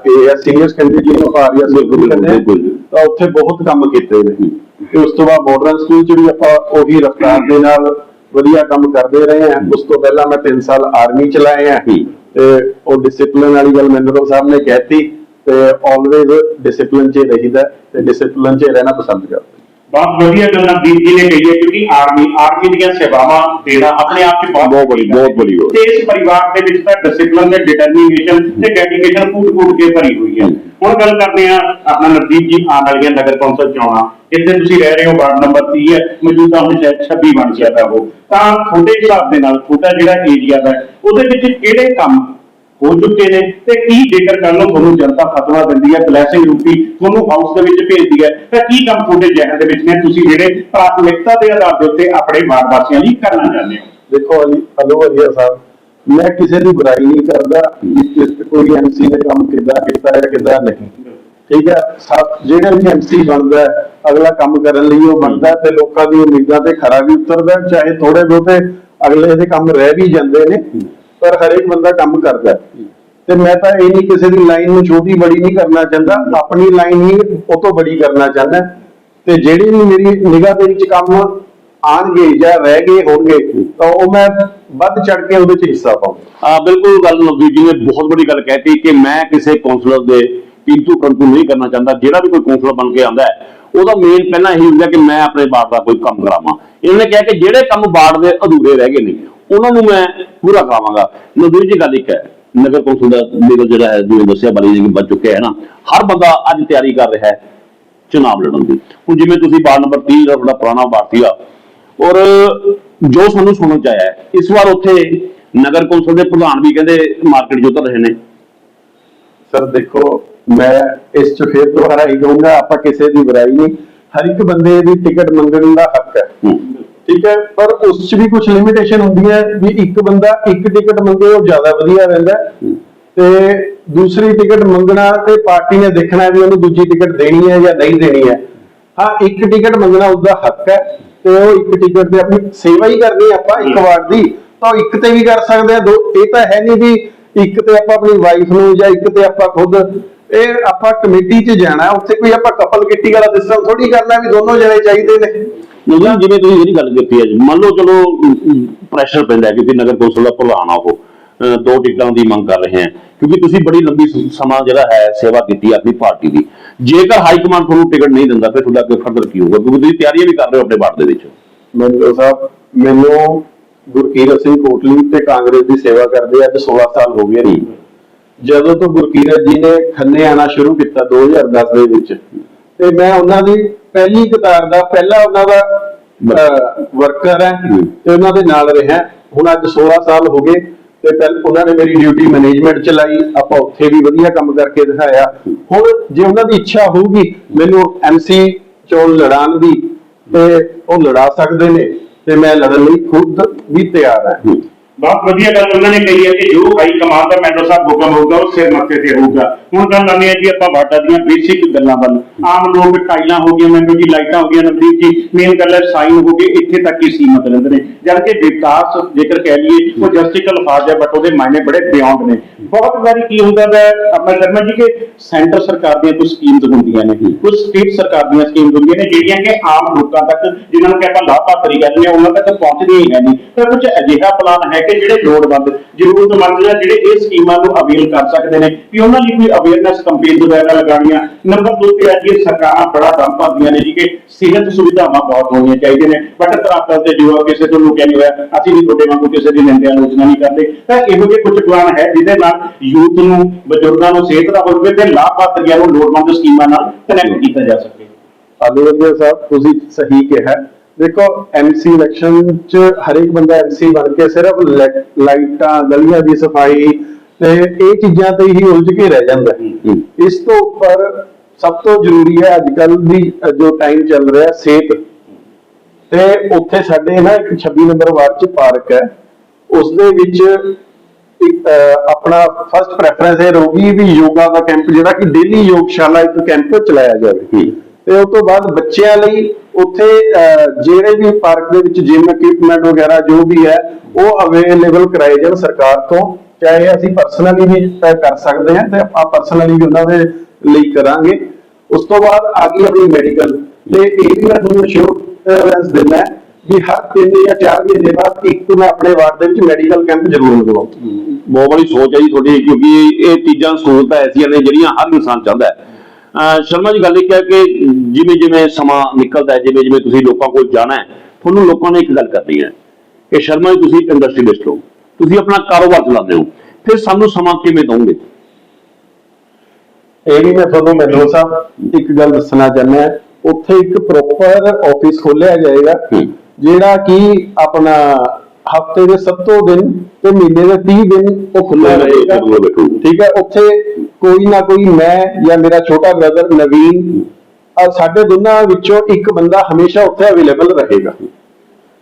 ਇਹ ਸੀਨੀਅਰ ਸੈਕੰਡਰੀ ਜੀ ਨੂੰ ਆਰੀਆ ਬਿਲਕੁਲ, ਸਕੂਲ ਬਿਲਕੁਲ। ਤਾਂ ਉੱਥੇ ਬਹੁਤ ਕੰਮ ਕੀਤੇ ਨੇ ਤੇ ਉਸ ਤੋਂ ਬਾਅਦ ਮਾਡਰਨ ਸਕੂਲ ਚ ਵੀ ਆਪਾਂ ਉਹੀ ਰਫਤਾਰ ਦੇ ਨਾਲ ਵਧੀਆ ਕੰਮ ਕਰਦੇ ਰਹੇ ਹਾਂ ਉਸ ਤੋਂ ਪਹਿਲਾਂ ਮੈਂ 3 ਸਾਲ ਆਰਮੀ ਚ ਲਾਏ ਆ। ਤੇ ਉਹ ਡਿਸਪਲਿਨ ਵਾਲੀ ਗੱਲ ਮੈਨੂੰ ਸਾਹਿਬ ਨੇ ਕਹਿਤੀ ਤੇ ਆਲਵੇਜ਼ ਡਿਸਪਲਿਨ ਚ ਰਹੀਦਾ ਤੇ ਡਿਸਪਲਿਨ ਚ ਰਹਿਣਾ ਪਸੰਦ ਕਰਦਾ ਬਹੁਤ ਵਧੀਆ ਗੱਲ ਨਵਦੀਪ ਜੀ ਨੇ ਕਹੀ ਹੈ ਕਿਉਂਕਿ ਆਰਮੀ ਆਰਮੀ ਦੀਆਂ ਸੇਵਾਵਾਂ ਦੇਣਾ ਆਪਣੇ ਆਪ 'ਚ ਬਹੁਤ ਬਹੁਤ ਬੜੀ ਬਹੁਤ ਬੜੀ ਹੋ। ਤੇ ਇਸ ਪਰਿਵਾਰ ਦੇ ਵਿੱਚ ਤਾਂ ਡਿਸਪਲਿਨ ਤੇ ਡਿਟਰਮੀਨੇਸ਼ਨ ਤੇ ਡੈਡੀਕੇਸ਼ਨ ਕੂਟ ਕੇ ਭਰੀ ਹੋਈ ਹੈ। ਹੁਣ ਗੱਲ ਕਰਦੇ ਆ ਆਪਣਾ ਨਵਦੀਪ ਜੀ ਆਉਣ ਵਾਲੀਆਂ ਨਗਰ ਕੌਂਸਲ ਚੋਣਾਂ। ਇੱਥੇ ਤੁਸੀਂ ਰਹਿ ਰਹੇ ਹੋ ਵਾਰਡ ਨੰਬਰ 30 ਹੈ ਮੌਜੂਦਾ ਹੁਣ ਸ਼ਾਇਦ 26 ਬਣ ਗਿਆ ਤਾਂ ਉਹ। ਤਾਂ ਤੁਹਾਡੇ ਹਿਸਾਬ ਦੇ ਨਾਲ ਤੁਹਾਡਾ ਜਿਹੜਾ ਏਰੀਆ ਦਾ ਉਹਦੇ ਵਿੱਚ ਕਿਹੜੇ ਕੰਮ ਹੋ ਚੁੱਕੇ ਨੇ। ਤੇ ਕੀ ਜੇਕਰ ਕੱਲ ਨੂੰ ਤੁਹਾਨੂੰ ਜਨਤਾ ਫਤਵਾ ਦਿੰਦੀ ਹੈ ਬਲੇਸਿੰਗ ਰੂਪੀ ਤੁਹਾਨੂੰ ਹਾਊਸ ਦੇ ਵਿੱਚ ਭੇਜਦੀ ਹੈ, ਤਾਂ ਕੀ ਕੰਮ ਤੁਹਾਡੇ ਜ਼ਿਹਨ ਦੇ ਵਿੱਚ ਨੇ? ਤੁਸੀਂ ਜਿਹੜੇ ਪ੍ਰਾਥਮਿਕਤਾ ਦੇ ਆਧਾਰ ਦੇ ਉੱਤੇ ਆਪਣੇ ਵਾਰਡ ਵਾਸੀਆਂ ਲਈ ਕਰਨਾ ਚਾਹੁੰਦੇ ਹੋ। ਦੇਖੋ ਅਲੀ ਹਲੋ ਸਾਹਿਬ। ਮੈਂ ਕਿਸੇ ਦੀ ਬੁਰਾਈ ਨਹੀਂ ਕਰਦਾ ਕਿ ਕੋਈ ਐਮਸੀ ਨੇ ਕੰਮ ਕਿੱਦਾਂ ਕੀਤਾ ਹੈ, ਕਿੱਦਾਂ ਨਹੀਂ। ਠੀਕ ਹੈ ਜਿਹੜਾ ਵੀ ਐਮਸੀ ਬਣਦਾ ਅਗਲਾ ਕੰਮ ਕਰਨ ਲਈ ਉਹ ਬਣਦਾ ਤੇ ਲੋਕਾਂ ਦੀ ਉਮੀਦਾਂ ਤੇ ਖਰਾ ਵੀ ਉਤਰਦਾ ਚਾਹੇ ਥੋੜੇ ਬਹੁਤੇ ਅਗਲੇ ਦੇ ਕੰਮ ਰਹਿ ਵੀ ਜਾਂਦੇ ਨੇ। ਪਰ ਹਰੇਕ ਬੰਦਾ ਕੰਮ ਕਰਦਾ। ਤੇ ਮੈਂ ਤਾਂ ਇਹ ਨਹੀਂ ਕਿਸੇ ਦੀ ਲਾਈਨ ਨੂੰ ਛੋਟੀ ਬੜੀ ਨਹੀਂ ਕਰਨਾ ਚਾਹੁੰਦਾ, ਆਪਣੀ ਲਾਈਨ ਹੀ ਉਹ ਤੋਂ ਬੜੀ ਕਰਨਾ ਚਾਹੁੰਦਾ। ਤੇ ਜਿਹੜੀ ਵੀ ਮੇਰੀ ਨਿਗਾਹ ਦੇ ਵਿੱਚ ਕੰਮ ਆਣਗੇ ਜਾਂ ਰਹਿ ਗਏ ਹੋਣਗੇ, ਤਾਂ ਉਹ ਮੈਂ ਵੱਧ ਚੜ ਕੇ ਉਹਦੇ ਚ ਹਿੱਸਾ ਪਾਉਂਗਾ ਆ ਬਿਲਕੁਲ ਗੱਲ ਨਵਦੀਪ ਜੀ ਨੇ ਬਹੁਤ ਵੱਡੀ ਗੱਲ ਕਹਿਤੀ ਕਿ ਮੈਂ ਕਿਸੇ ਕੌਂਸਲਰ ਦੇ ਕਿੰਤੂ ਪਰੰਤੂ ਨਹੀਂ ਕਰਨਾ ਚਾਹੁੰਦਾ। ਜਿਹੜਾ ਵੀ ਕੋਈ ਕੌਂਸਲਰ ਬਣ ਕੇ ਆਉਂਦਾ ਹੈ, ਉਹਦਾ ਮੇਨ ਪਹਿਲਾਂ ਇਹੀ ਹੁੰਦਾ ਕਿ ਮੈਂ ਆਪਣੇ ਬਾੜ ਦਾ ਕੋਈ ਕੰਮ ਕਰਾਵਾਂ। ਇਹਨਾਂ ਨੇ ਕਿਹਾ ਕਿ ਜਿਹੜੇ ਕੰਮ ਬਾੜ ਦੇ ਅਧੂਰੇ ਰਹਿ ਗਏ ਨੇ ਉਹਨਾਂ ਨੂੰ ਮੈਂ ਪੂਰਾ ਕਰਾਵਾਂਗਾ। ਨਵਦੀਪ ਜੀ ਗੱਲ ਇੱਕ ਹੈ ਨਗਰ ਕੌਂਸਲ ਦਾ ਲੈਵਲ ਜਿਹੜਾ ਹੈ ਜਿਵੇਂ ਦੱਸਿਆ ਬਾਲੀ ਜੀ ਵੱਜ ਚੁੱਕਿਆ ਹੈ ਨਾ ਹਰ ਬੰਦਾ ਅੱਜ ਤਿਆਰੀ ਕਰ ਰਿਹਾ ਹੈ ਚੁਣਾਵ ਲੜਨ ਦੀ। ਹੁਣ ਜਿਵੇਂ ਤੁਸੀਂ ਵਾਰਡ ਨੰਬਰ 30 ਦਾ ਤੁਹਾਡਾ ਪੁਰਾਣਾ ਵਾਰਡ ਸੀਗਾ ਔਰ ਜੋ ਸਾਨੂੰ ਸੁਣਨ ਚ ਆਇਆ ਇਸ ਵਾਰ ਉੱਥੇ ਨਗਰ ਕੌਂਸਲ ਦੇ ਪ੍ਰਧਾਨ ਵੀ ਕਹਿੰਦੇ ਮਾਰਕੀਟ ਉਤਰ ਰਹੇ ਨੇ। ਸਰ ਦੇਖੋ ਮੈਂ ਇਸ ਚ ਫੇਰ ਦੁਬਾਰਾ ਹੀ ਕਹੂੰਗਾ ਆਪਾਂ ਕਿਸੇ ਦੀ ਬੁਰਾਈ ਨਹੀਂ। ਹਰ ਇੱਕ ਬੰਦੇ ਦੀ ਟਿਕਟ ਮੰਗਣ ਦਾ ਹੱਕ ਹੂੰ। ਠੀਕ ਹੈ, ਪਰ ਉਸ ਚ ਵੀ ਕੁਝ ਲਿਮਿਟੇਸ਼ਨ ਹੁੰਦੀ ਵੀ ਇੱਕ ਬੰਦਾ ਇੱਕ ਟਿਕਟ ਮੰਗੇ, ਉਹ ਜ਼ਿਆਦਾ ਵਧੀਆ ਰਹਿੰਦਾ ਤੇ ਦੂਸਰੀ ਟਿਕਟ ਮੰਗਣਾ ਤੇ ਪਾਰਟੀ ਨੇ ਦੇਖਣਾ ਵੀ ਉਹਨੂੰ ਦੂਜੀ ਟਿਕਟ ਦੇਣੀ ਹੈ ਜਾਂ ਨਹੀਂ ਦੇਣੀ ਹੈ। ਹਾਂ, ਇੱਕ ਟਿਕਟ ਮੰਗਣਾ ਉਸਦਾ ਹੱਕ ਹੈ ਤੇ ਉਹ ਇੱਕ ਟਿਕਟ ਤੇ ਆਪਣੀ ਸੇਵਾ ਹੀ ਕਰਨੀ ਆਪਾਂ ਇੱਕ ਵਾਰ ਦੀ। ਤਾਂ ਉਹ ਇੱਕ ਤੇ ਵੀ ਕਰ ਸਕਦੇ ਆ ਦੋ, ਇਹ ਤਾਂ ਹੈ ਨਹੀਂ ਵੀ ਇੱਕ ਤੇ ਆਪਾਂ ਆਪਣੀ ਵਾਈਫ ਨੂੰ ਜਾਂ ਇੱਕ ਤੇ ਆਪਾਂ ਖੁਦ ਇਹ ਆਪਾਂ ਕਮੇਟੀ 'ਚ ਜਾਣਾ ਉੱਥੇ ਕੋਈ ਆਪਾਂ ਕਪਲ ਕਿੱਟੀ ਵਾਲਾ ਸਿਸਟਮ ਥੋੜੀ ਕਰਨਾ ਵੀ ਦੋਨੋਂ ਜਣੇ ਚਾਹੀਦੇ ਨੇ। ਨਹੀਂ ਜਿਵੇਂ ਤੁਸੀਂ ਜਿਹੜੀ ਗੱਲ ਕੀਤੀ ਹੈ ਜੀ, ਮੰਨ ਲਓ ਚਲੋ ਪ੍ਰੈਸ਼ਰ ਪੈਂਦਾ ਹੈ ਕਿਉਂਕਿ ਨਗਰ ਕੌਂਸਲ ਦਾ ਪ੍ਰਧਾਨ ਆ ਉਹ। ਅਹ, ਦੋ ਟਿਕਟਾਂ ਦੀ ਮੰਗ ਕਰ ਰਹੇ ਹੈ। ਕਿਉਂਕਿ ਤੁਸੀਂ ਬੜੀ ਲੰਬੀ ਸ- ਸਮਾਂ ਜਿਹੜਾ ਹੈ ਸੇਵਾ ਕੀਤੀ ਹੈ ਆਪਣੀ ਪਾਰਟੀ ਦੀ। ਜੇਕਰ ਹਾਈ ਕਮਾਂਡ ਤੁਹਾਨੂੰ ਟਿਕਟ ਨਹੀਂ ਦਿੰਦਾ ਫਿਰ ਤੁਹਾਡਾ ਅੱਗੇ ਫਰਦਰ ਕੀ ਹੋਊਗਾ? ਕਿਉਂਕਿ ਤੁਸੀਂ ਤਿਆਰੀਆਂ ਵੀ ਕਰ ਰਹੇ ਹੋ ਆਪਣੇ ਵਾਰਡ ਦੇ ਵਿੱਚ। ਸਾਹਿਬ ਮੈਨੂੰ ਗੁਰਕੀਰਤ ਸਿੰਘ ਕੋਟਲੀ ਤੇ ਕਾਂਗਰਸ ਦੀ ਸੇਵਾ ਕਰਦੇ ਅੱਜ 16 ਸਾਲ ਹੋ ਗਏ ਨੇ। ਜਦੋਂ ਤੋਂ ਗੁਰਕੀਰਤ ਜੀ ਨੇ ਖੰਨੇ ਆਣਾ ਸ਼ੁਰੂ ਕੀਤਾ 2010 ਦੇ ਵਿੱਚ ਤੇ ਮੈਂ ਉਹਨਾਂ ਦੀ ਪਹਿਲੀ ਕਤਾਰ ਦਾ ਪਹਿਲਾ ਉਹਨਾਂ ਦਾ ਵਰਕਰ ਹੈ ਤੇ ਉਹਨਾਂ ਦੇ ਨਾਲ ਰਿਹਾ। ਹੁਣ ਅੱਜ 16 ਸਾਲ ਹੋ ਗਏ ਤੇ ਪਹਿਲ ਉਹਨਾਂ ਨੇ ਮੇਰੀ ਡਿਊਟੀ ਮੈਨੇਜਮੈਂਟ ਚਲਾਈ ਆਪਾਂ ਉੱਥੇ ਵੀ ਵਧੀਆ ਕੰਮ ਕਰਕੇ ਦਿਖਾਇਆ। ਹੁਣ ਜੇ ਉਹਨਾਂ ਦੀ ਇੱਛਾ ਹੋਊਗੀ ਮੈਨੂੰ ਐਮਸੀ ਚੋਣ ਲੜਾਉਣ ਦੀ ਤੇ ਉਹ ਲੜਾ ਸਕਦੇ ਨੇ ਤੇ ਮੈਂ ਲੜਨ ਲਈ ਖੁਦ ਵੀ ਤਿਆਰ ਹਾਂ। ਬਹੁਤ ਵਧੀਆ ਗੱਲ ਉਹਨਾਂ ਨੇ ਕਹੀ ਹੈ ਕਿ ਜੋ ਹਾਈ ਕਮਾਂਡ ਦਾ ਮੈਂਡੋ ਸਾਹਿਬ ਹੁਕਮ ਹੋਊਗਾ ਉਹ ਸਿਰ ਮੱਥੇ ਤੇ ਹੋਊਗਾ ਹੁਣ ਗੱਲ ਆਉਂਦੀ ਹੈ ਜੀ ਆਪਾਂ ਵਾਟਾ ਦੀਆਂ ਬੇਸਿਕ ਗੱਲਾਂ ਵੱਲ। ਆਮ ਲੋਕ ਟਾਈਲਾਂ ਹੋ ਗਈਆਂ ਮੈਂਡੋ ਜੀ ਲਾਈਟਾਂ ਹੋ ਗਈਆਂ, ਨਵਦੀਪ ਜੀ ਮੇਨ ਗੱਲ ਹੈ ਸਾਈਨ ਹੋ ਗਏ, ਇੱਥੇ ਤੱਕ ਹੀ ਸੀਮਤ ਰਹਿੰਦੇ ਨੇ। ਜਦ ਕਿ ਵਿਕਾਸ, ਜੇਕਰ ਕਹਿ ਲਈਏ, ਉਹ ਜਸਟਿਕ ਅਲਫਾਜ਼ ਹੈ ਬਟ ਉਹਦੇ ਮਾਇਨੇ ਬੜੇ ਬਿਯੋਂਡ ਨੇ। ਬਹੁਤ ਵਾਰੀ ਕੀ ਹੁੰਦਾ ਹੈ ਆਪਣਾ ਸ਼ਰਮਾ ਜੀ, ਕਿ ਸੈਂਟਰ ਸਰਕਾਰ ਦੀਆਂ ਕੁਝ ਸਕੀਮਸ ਹੁੰਦੀਆਂ ਨੇ ਕੁਝ ਸਟੇਟ ਸਰਕਾਰ ਦੀਆਂ ਸਕੀਮਸ ਹੁੰਦੀਆਂ ਨੇ, ਜਿਹੜੀਆਂ ਕਿ ਆਮ ਲੋਕਾਂ ਤੱਕ, ਜਿਨ੍ਹਾਂ ਨੂੰ ਕਿ ਆਪਾਂ ਲਾਭਪਾਤਰੀ ਕਹਿੰਦੇ ਹਾਂ, ਉਹਨਾਂ ਤੱਕ ਪਹੁੰਚਦੀਆਂ ਹੀ ਹੈ ਨਹੀਂ। ਤਾਂ ਕੁਝ ਅਜਿਹਾ ਪਲਾਨ ਹੈ ਕਿ ਜਿਹੜੇ ਲੋੜਵੰਦ, ਜ਼ਰੂਰਤਮੰਦ ਜਾਂ ਜਿਹੜੇ ਇਹ ਸਕੀਮਾਂ ਨੂੰ ਅਵੇਲ ਕਰ ਸਕਦੇ ਨੇ, ਵੀ ਉਹਨਾਂ ਲਈ ਕੋਈ ਅਵੇਅਰਨੈਸ ਕੰਪੇਨ ਵਗੈਰਾ ਲਗਾਉਣੀਆਂ। ਨੰਬਰ 2 ਤੇ ਅੱਜ ਇਹ ਸਰਕਾਰਾਂ ਬੜਾ ਦਮ ਭਰਦੀਆਂ ਨੇ ਜੀ ਕਿ ਸਿਹਤ ਸੁਵਿਧਾਵਾਂ ਬਹੁਤ ਹੋਣੀਆਂ ਚਾਹੀਦੀਆਂ ਨੇ। ਬਟ ਤਰਾਤਲ ਤੇ ਜੋ ਕਿਸੇ ਤੋਂ ਲੁਕਿਆ ਨਹੀਂ ਹੋਇਆ, ਅਸੀਂ ਵੀ ਤੁਹਾਡੇ ਵਾਂਗੂ ਕਿਸੇ ਦੀ ਨਿੰਦਿਆ ਆਲੋਚਨਾ ਨਹੀਂ ਕਰਦੇ। ਤਾਂ ਇਹੋ ਜਿਹੇ ਕੁਝ ਪਲਾਨ ਹੈ ਜਿਹਦੇ ਨਾਲ ਯੂਥ ਨੂੰ, ਬਜ਼ੁਰਗਾਂ ਨੂੰ ਸਿਹਤ ਦਾ ਹੋਵੇ ਤੇ ਲਾਭਪਾਤਰੀਆਂ ਨੂੰ ਲੋੜਵੰਦ ਸਕੀਮਾਂ ਨਾਲ ਕਨੈਕਟ ਕੀਤਾ ਜਾ ਸਕੇ। ਆਲੂਵਰਦੀਆ ਸਾਹਿਬ, ਤੁਸੀਂ ਸਹੀ ਕਿਹਾ। ਦੇਖੋ ਐਮਸੀ ਇਲੈਕਸ਼ਨ ਚ ਹਰੇਕ ਬੰਦਾ ਐਮਸੀ ਬਣ ਕੇ ਸਿਰਫ ਲਾਈਟਾਂ ਗਲੀਆਂ ਦੀ ਸਫ਼ਾਈ ਤੇ ਇਹ ਚੀਜ਼ਾਂ ਤੇ ਹੀ ਉਲਝ ਕੇ ਰਹਿ ਜਾਂਦਾ ਹੈ। ਇਸ ਤੋਂ ਉੱਪਰ ਸਭ ਤੋਂ ਜ਼ਰੂਰੀ ਹੈ ਅੱਜ ਕੱਲ ਦੀ ਜੋ ਟਾਈਮ ਚੱਲ ਰਿਹਾ ਸਿਹਤ। ਤੇ ਉੱਥੇ ਸਾਡੇ ਨਾ ਇੱਕ 26 ਨੰਬਰ ਵਾਰਡ ਚ ਪਾਰਕ ਹੈ। ਉਸ ਦੇ ਵਿੱਚ ਆਪਣਾ ਫਸਟ ਪ੍ਰੈਫਰੈਂਸ ਇਹ ਰਹੂਗੀ ਵੀ ਯੋਗਾ ਦਾ ਕੈਂਪ ਜਿਹੜਾ ਕਿ ਡੇਲੀ ਯੋਗਸ਼ਾਲਾ ਇੱਕ ਕੈਂਪ ਚਲਾਇਆ ਜਾਵੇ। ਤੇ ਉਸ ਤੋਂ ਬਾਅਦ ਬੱਚਿਆਂ ਲਈ ਉੱਥੇ ਜਿਹੜੇ ਵੀ ਪਾਰਕ ਦੇ ਵਿੱਚ ਜਿਮ ਇਕਵਿਪਮੈਂਟ ਵਗੈਰਾ ਜੋ ਵੀ ਹੈ, ਉਹ ਅਵੇਲੇਬਲ ਕਰਾਏ ਜਾਣ ਸਰਕਾਰ ਤੋਂ, ਚਾਹੇ ਅਸੀਂ ਪਰਸਨਲੀ ਵੀ ਕਰ ਸਕਦੇ ਹਾਂ ਤੇ ਆਪਾਂ ਪਰਸਨਲੀ ਵੀ ਉਹਨਾਂ ਦੇ ਲਈ ਕਰਾਂਗੇ। ਉਸ ਤੋਂ ਬਾਅਦ ਆ ਗਈ ਆਪਣੀ ਮੈਡੀਕਲ ਤੇ ਇਹ ਵੀ ਮੈਂ ਤੁਹਾਨੂੰ ਸ਼ੋਰੈਂਸ ਦਿੰਦਾ ਵੀ ਹਰ ਤਿੰਨ ਜਾਂ ਚਾਰ ਮਹੀਨੇ ਬਾਅਦ ਇੱਕ ਮੈਂ ਆਪਣੇ ਵਾਰਡ ਦੇ ਵਿੱਚ ਮੈਡੀਕਲ ਕੈਂਪ ਜ਼ਰੂਰ ਲਗਵਾਉਂਗਾ ਬਹੁਤ ਬੜੀ ਸੋਚ ਹੈ ਜੀ ਤੁਹਾਡੀ, ਕਿਉਂਕਿ ਇਹ ਚੀਜ਼ਾਂ ਸਹੂਲਤਾਂ ਐਸੀਆਂ ਨੇ ਜਿਹੜੀਆਂ ਹਰ ਇਨਸਾਨ ਚਾਹੁੰਦਾ ਹੈ। ਸ਼ਰਮਾ ਜੀ ਗੱਲ ਇਹ ਕਿ ਜਿਵੇਂ ਜਿਵੇਂ ਸਮਾਂ ਨਿਕਲਦਾ ਹੈ ਜਿਵੇਂ ਜਿਵੇਂ ਤੁਸੀਂ ਲੋਕਾਂ ਕੋਲ ਜਾਣਾ ਹੈ ਤੁਹਾਨੂੰ ਲੋਕਾਂ ਨੇ ਇੱਕ ਗੱਲ ਕਰਨੀ ਹੈ ਕਿ ਸ਼ਰਮਾ ਜੀ ਤੁਸੀਂ ਇੰਡਸਟਰੀਲਿਸਟ ਹੋ ਤੁਸੀਂ ਆਪਣਾ ਕਾਰੋਬਾਰ ਚਲਾਉਂਦੇ ਹੋ ਫਿਰ ਸਾਨੂੰ ਸਮਾਂ ਕਿਵੇਂ ਦਵੋਗੇ ਇਹ ਵੀ ਮੈਂ ਤੁਹਾਨੂੰ ਮੈਨੂੰ ਸਾਹਿਬ ਇੱਕ ਗੱਲ ਦੱਸਣਾ ਚਾਹੁੰਦਾ ਉੱਥੇ ਇੱਕ ਪ੍ਰੋਪਰ ਆਫਿਸ ਖੋਲਿਆ ਜਾਏਗਾ। ਜਿਹੜਾ ਕਿ ਆਪਣਾ ਹਫ਼ਤੇ ਦੇ 7 ਦਿਨ ਤੇ ਮਹੀਨੇ ਦੇ 30 ਦਿਨ ਉਹ ਖੁੱਲਾ ਰਹੇਗਾ ਠੀਕ ਹੈ ਉੱਥੇ ਕੋਈ ਨਾ ਕੋਈ ਮੈਂ ਜਾਂ ਮੇਰਾ ਛੋਟਾ ਬ੍ਰਦਰ ਨਵੀਨ ਆ ਸਾਡੇ ਦੋਨਾਂ ਵਿੱਚੋਂ ਇੱਕ ਬੰਦਾ ਹਮੇਸ਼ਾ ਉੱਥੇ ਅਵੇਲੇਬਲ ਰਹੇਗਾ।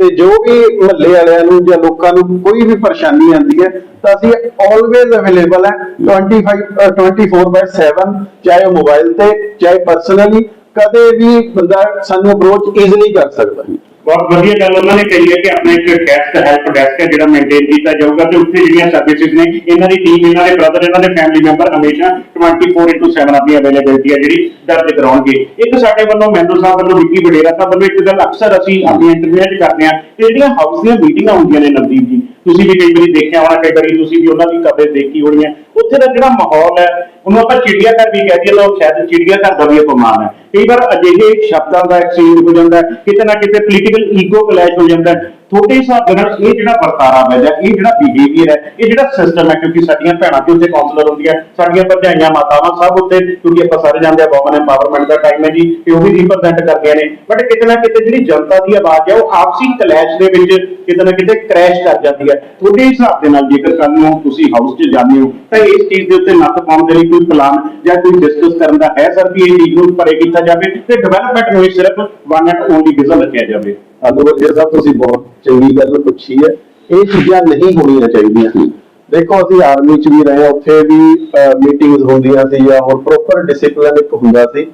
ਤੇ ਜੋ ਵੀ ਮਹੱਲੇ ਵਾਲਿਆਂ ਨੂੰ ਜਾਂ ਲੋਕਾਂ ਨੂੰ ਕੋਈ ਵੀ ਪਰੇਸ਼ਾਨੀ ਆਉਂਦੀ ਹੈ ਤਾਂ ਅਸੀਂ ਆਲਵੇਜ਼ ਅਵੇਲੇਬਲ ਹੈ 25 ਅ, 24/7 ਚਾਹੇ ਉਹ ਮੋਬਾਈਲ ਤੇ ਚਾਹੇ ਪਰਸਨਲੀ ਕਦੇ ਵੀ ਬੰਦਾ ਸਾਨੂੰ ਅਪਰੋਚ ਈਜ਼ੀਲੀ ਕਰ ਸਕਦਾ। ਹੈ ਬਹੁਤ ਵਧੀਆ ਗੱਲ ਉਹਨਾਂ ਨੇ ਕਹੀ ਹੈ ਕਿ ਆਪਣਾ ਇੱਕ ਗੈਸਟ ਹੈਲਪ ਡੈਸਕ ਹੈ ਜਿਹੜਾ ਮੇਨਟੇਨ ਕੀਤਾ ਜਾਊਗਾ ਤੇ ਉੱਥੇ ਜਿਹੜੀਆਂ ਸਰਵਿਸਿਜ਼ ਨੇ ਇਹਨਾਂ ਦੀ ਟੀਮ ਇਹਨਾਂ ਦੇ ਬ੍ਰਦਰ ਇਹਨਾਂ ਦੇ ਫੈਮਿਲੀ ਮੈਂਬਰ ਹਮੇਸ਼ਾ 24/7 ਆਪਣੀ ਅਵੇਲੇਬਿਲਟੀ ਹੈ ਜਿਹੜੀ ਦਰਜ ਕਰਾਉਣਗੇ। ਇੱਕ ਸਾਡੇ ਵੱਲੋਂ ਮੈਂਬਰ ਸਾਹਿਬ ਵੱਲੋਂ ਵਿੱਕੀ ਬਡੇਰਾ ਸਾਹਿਬ ਵੱਲੋਂ ਇੱਕ ਗੱਲ ਅਕਸਰ ਅਸੀਂ ਆਪਣੀ ਇੰਟਰਵਿਊ 'ਚ ਕਰਦੇ ਹਾਂ ਕਿ ਜਿਹੜੀਆਂ ਹਾਊਸ ਦੀਆਂ ਮੀਟਿੰਗਾਂ ਹੁੰਦੀਆਂ ਨੇ ਨਵਦੀਪ ਜੀ ਤੁਸੀਂ ਵੀ ਕਈ ਵਾਰੀ ਦੇਖਿਆ ਹੋਣਾ, ਕਈ ਵਾਰੀ ਤੁਸੀਂ ਵੀ ਉਹਨਾਂ ਦੀ ਕਵਰੇਜ ਦੇਖੀ ਹੋਣੀ ਹੈ। ਉੱਥੇ ਦਾ ਜਿਹੜਾ ਮਾਹੌਲ ਹੈ, ਉਹਨੂੰ ਆਪਾਂ ਚਿੜੀਆ ਘਰ ਵੀ ਕਹਿ ਦਈਏ, ਤਾਂ ਸ਼ਾਇਦ ਚਿੜੀਆ ਘਰ ਦਾ ਵੀ ਅਪਮਾਨ ਹੈ। ਕਈ ਵਾਰ ਅਜਿਹੇ ਸ਼ਬਦਾਂ ਦਾ ਐਕਸਚੇਂਜ ਹੋ ਜਾਂਦਾ ਹੈ, ਕਿਤੇ ਨਾ ਕਿਤੇ ਪੋਲੀਟੀਕਲ ਈਗੋ ਕਲੈਸ਼ ਹੋ ਜਾਂਦਾ ਹੈ। ਤੁਹਾਡੇ ਹਿਸਾਬ ਦੇ ਨਾਲ ਇਹ ਜਿਹੜਾ ਵਰਤਾਰਾ ਹੈ ਜਾਂ ਇਹ ਜਿਹੜਾ ਬਿਹੇਵੀਅਰ ਹੈ, ਇਹ ਜਿਹੜਾ ਸਿਸਟਮ ਹੈ, ਕਿਉਂਕਿ ਸਾਡੀਆਂ ਭੈਣਾਂ ਵੀ ਉੱਥੇ ਕਾਉਂਸਲਰ ਹੁੰਦੀਆਂ ਸਾਡੀਆਂ ਭਰਜਾਈਆਂ ਮਾਤਾਵਾਂ ਸਭ ਉੱਥੇ, ਕਿਉਂਕਿ ਆਪਾਂ ਸਾਰੇ ਜਾਣਦੇ ਆ ਵੂਮਨ ਐਮਪਾਵਰਮੈਂਟ ਦਾ ਟਾਈਮ ਹੈ ਜੀ, ਤੇ ਉਹ ਵੀ ਰਿਪਰੈਜ਼ੈਂਟ ਕਰਦੀਆਂ ਨੇ। ਬਟ ਕਿਤੇ ਨਾ ਕਿਤੇ ਜਿਹੜੀ ਜਨਤਾ ਦੀ ਆਵਾਜ਼ ਹੈ, ਉਹ ਆਪਸੀ ਕਲੈਸ਼ ਦੇ ਵਿੱਚ ਕਿਤੇ ਨਾ ਕਿਤੇ ਕ੍ਰੈਸ਼ ਕਰ ਜਾਂਦੀ ਹੈ। ਤੁਹਾਡੇ ਹਿਸਾਬ ਦੇ ਨਾਲ ਜੇਕਰ ਕੱਲ ਨੂੰ ਤੁਸੀਂ ਹਾਊਸ 'ਚ ਜਾਂਦੇ ਹੋ, ਤਾਂ ਇਸ ਚੀਜ਼ ਦੇ ਉੱਤੇ ਨੱਥ ਪਾਉਣ ਦੇ ਲਈ ਕੋਈ ਪਲਾਨ ਜਾਂ ਕੋਈ ਡਿਸਕਸ ਕਰਨ ਦਾ ਹੈ ਸਰ ਕਿ ਇਹ ਚੀਜ਼ ਨੂੰ ਪਰੇ ਕੀਤਾ ਜਾਵੇ ਤੇ ਡਿਵੈਲਪਮੈਂਟ ਨੂੰ ਸਿਰਫ ਵਨ ਐਂਡ ਓਨਲੀ ਵਿਜ਼ਨ ਰੱਖਿਆ ਜਾਵੇ? ਅਨੁਵਰ ਸਾਹਿਬ ਤੁਸੀਂ ਬਹੁਤ ਚੰਗੀ ਗੱਲ ਪੁੱਛੀ ਹੈ। ਇਹ ਚੀਜ਼ਾਂ ਨਹੀਂ ਹੋਣੀਆਂ ਚਾਹੀਦੀਆਂ। ਦੇਖੋ, ਅਸੀਂ ਆਰਮੀ ਚ ਵੀ ਰਹੇ ਉੱਥੇ ਵੀ ਮੀਟਿੰਗਸ ਹੁੰਦੀਆਂ ਸੀ ਜਾਂ ਹੋਰ ਪ੍ਰੋਪਰ ਡਿਸਪਲਿਨ ਇੱਕ ਹੁੰਦਾ ਸੀ।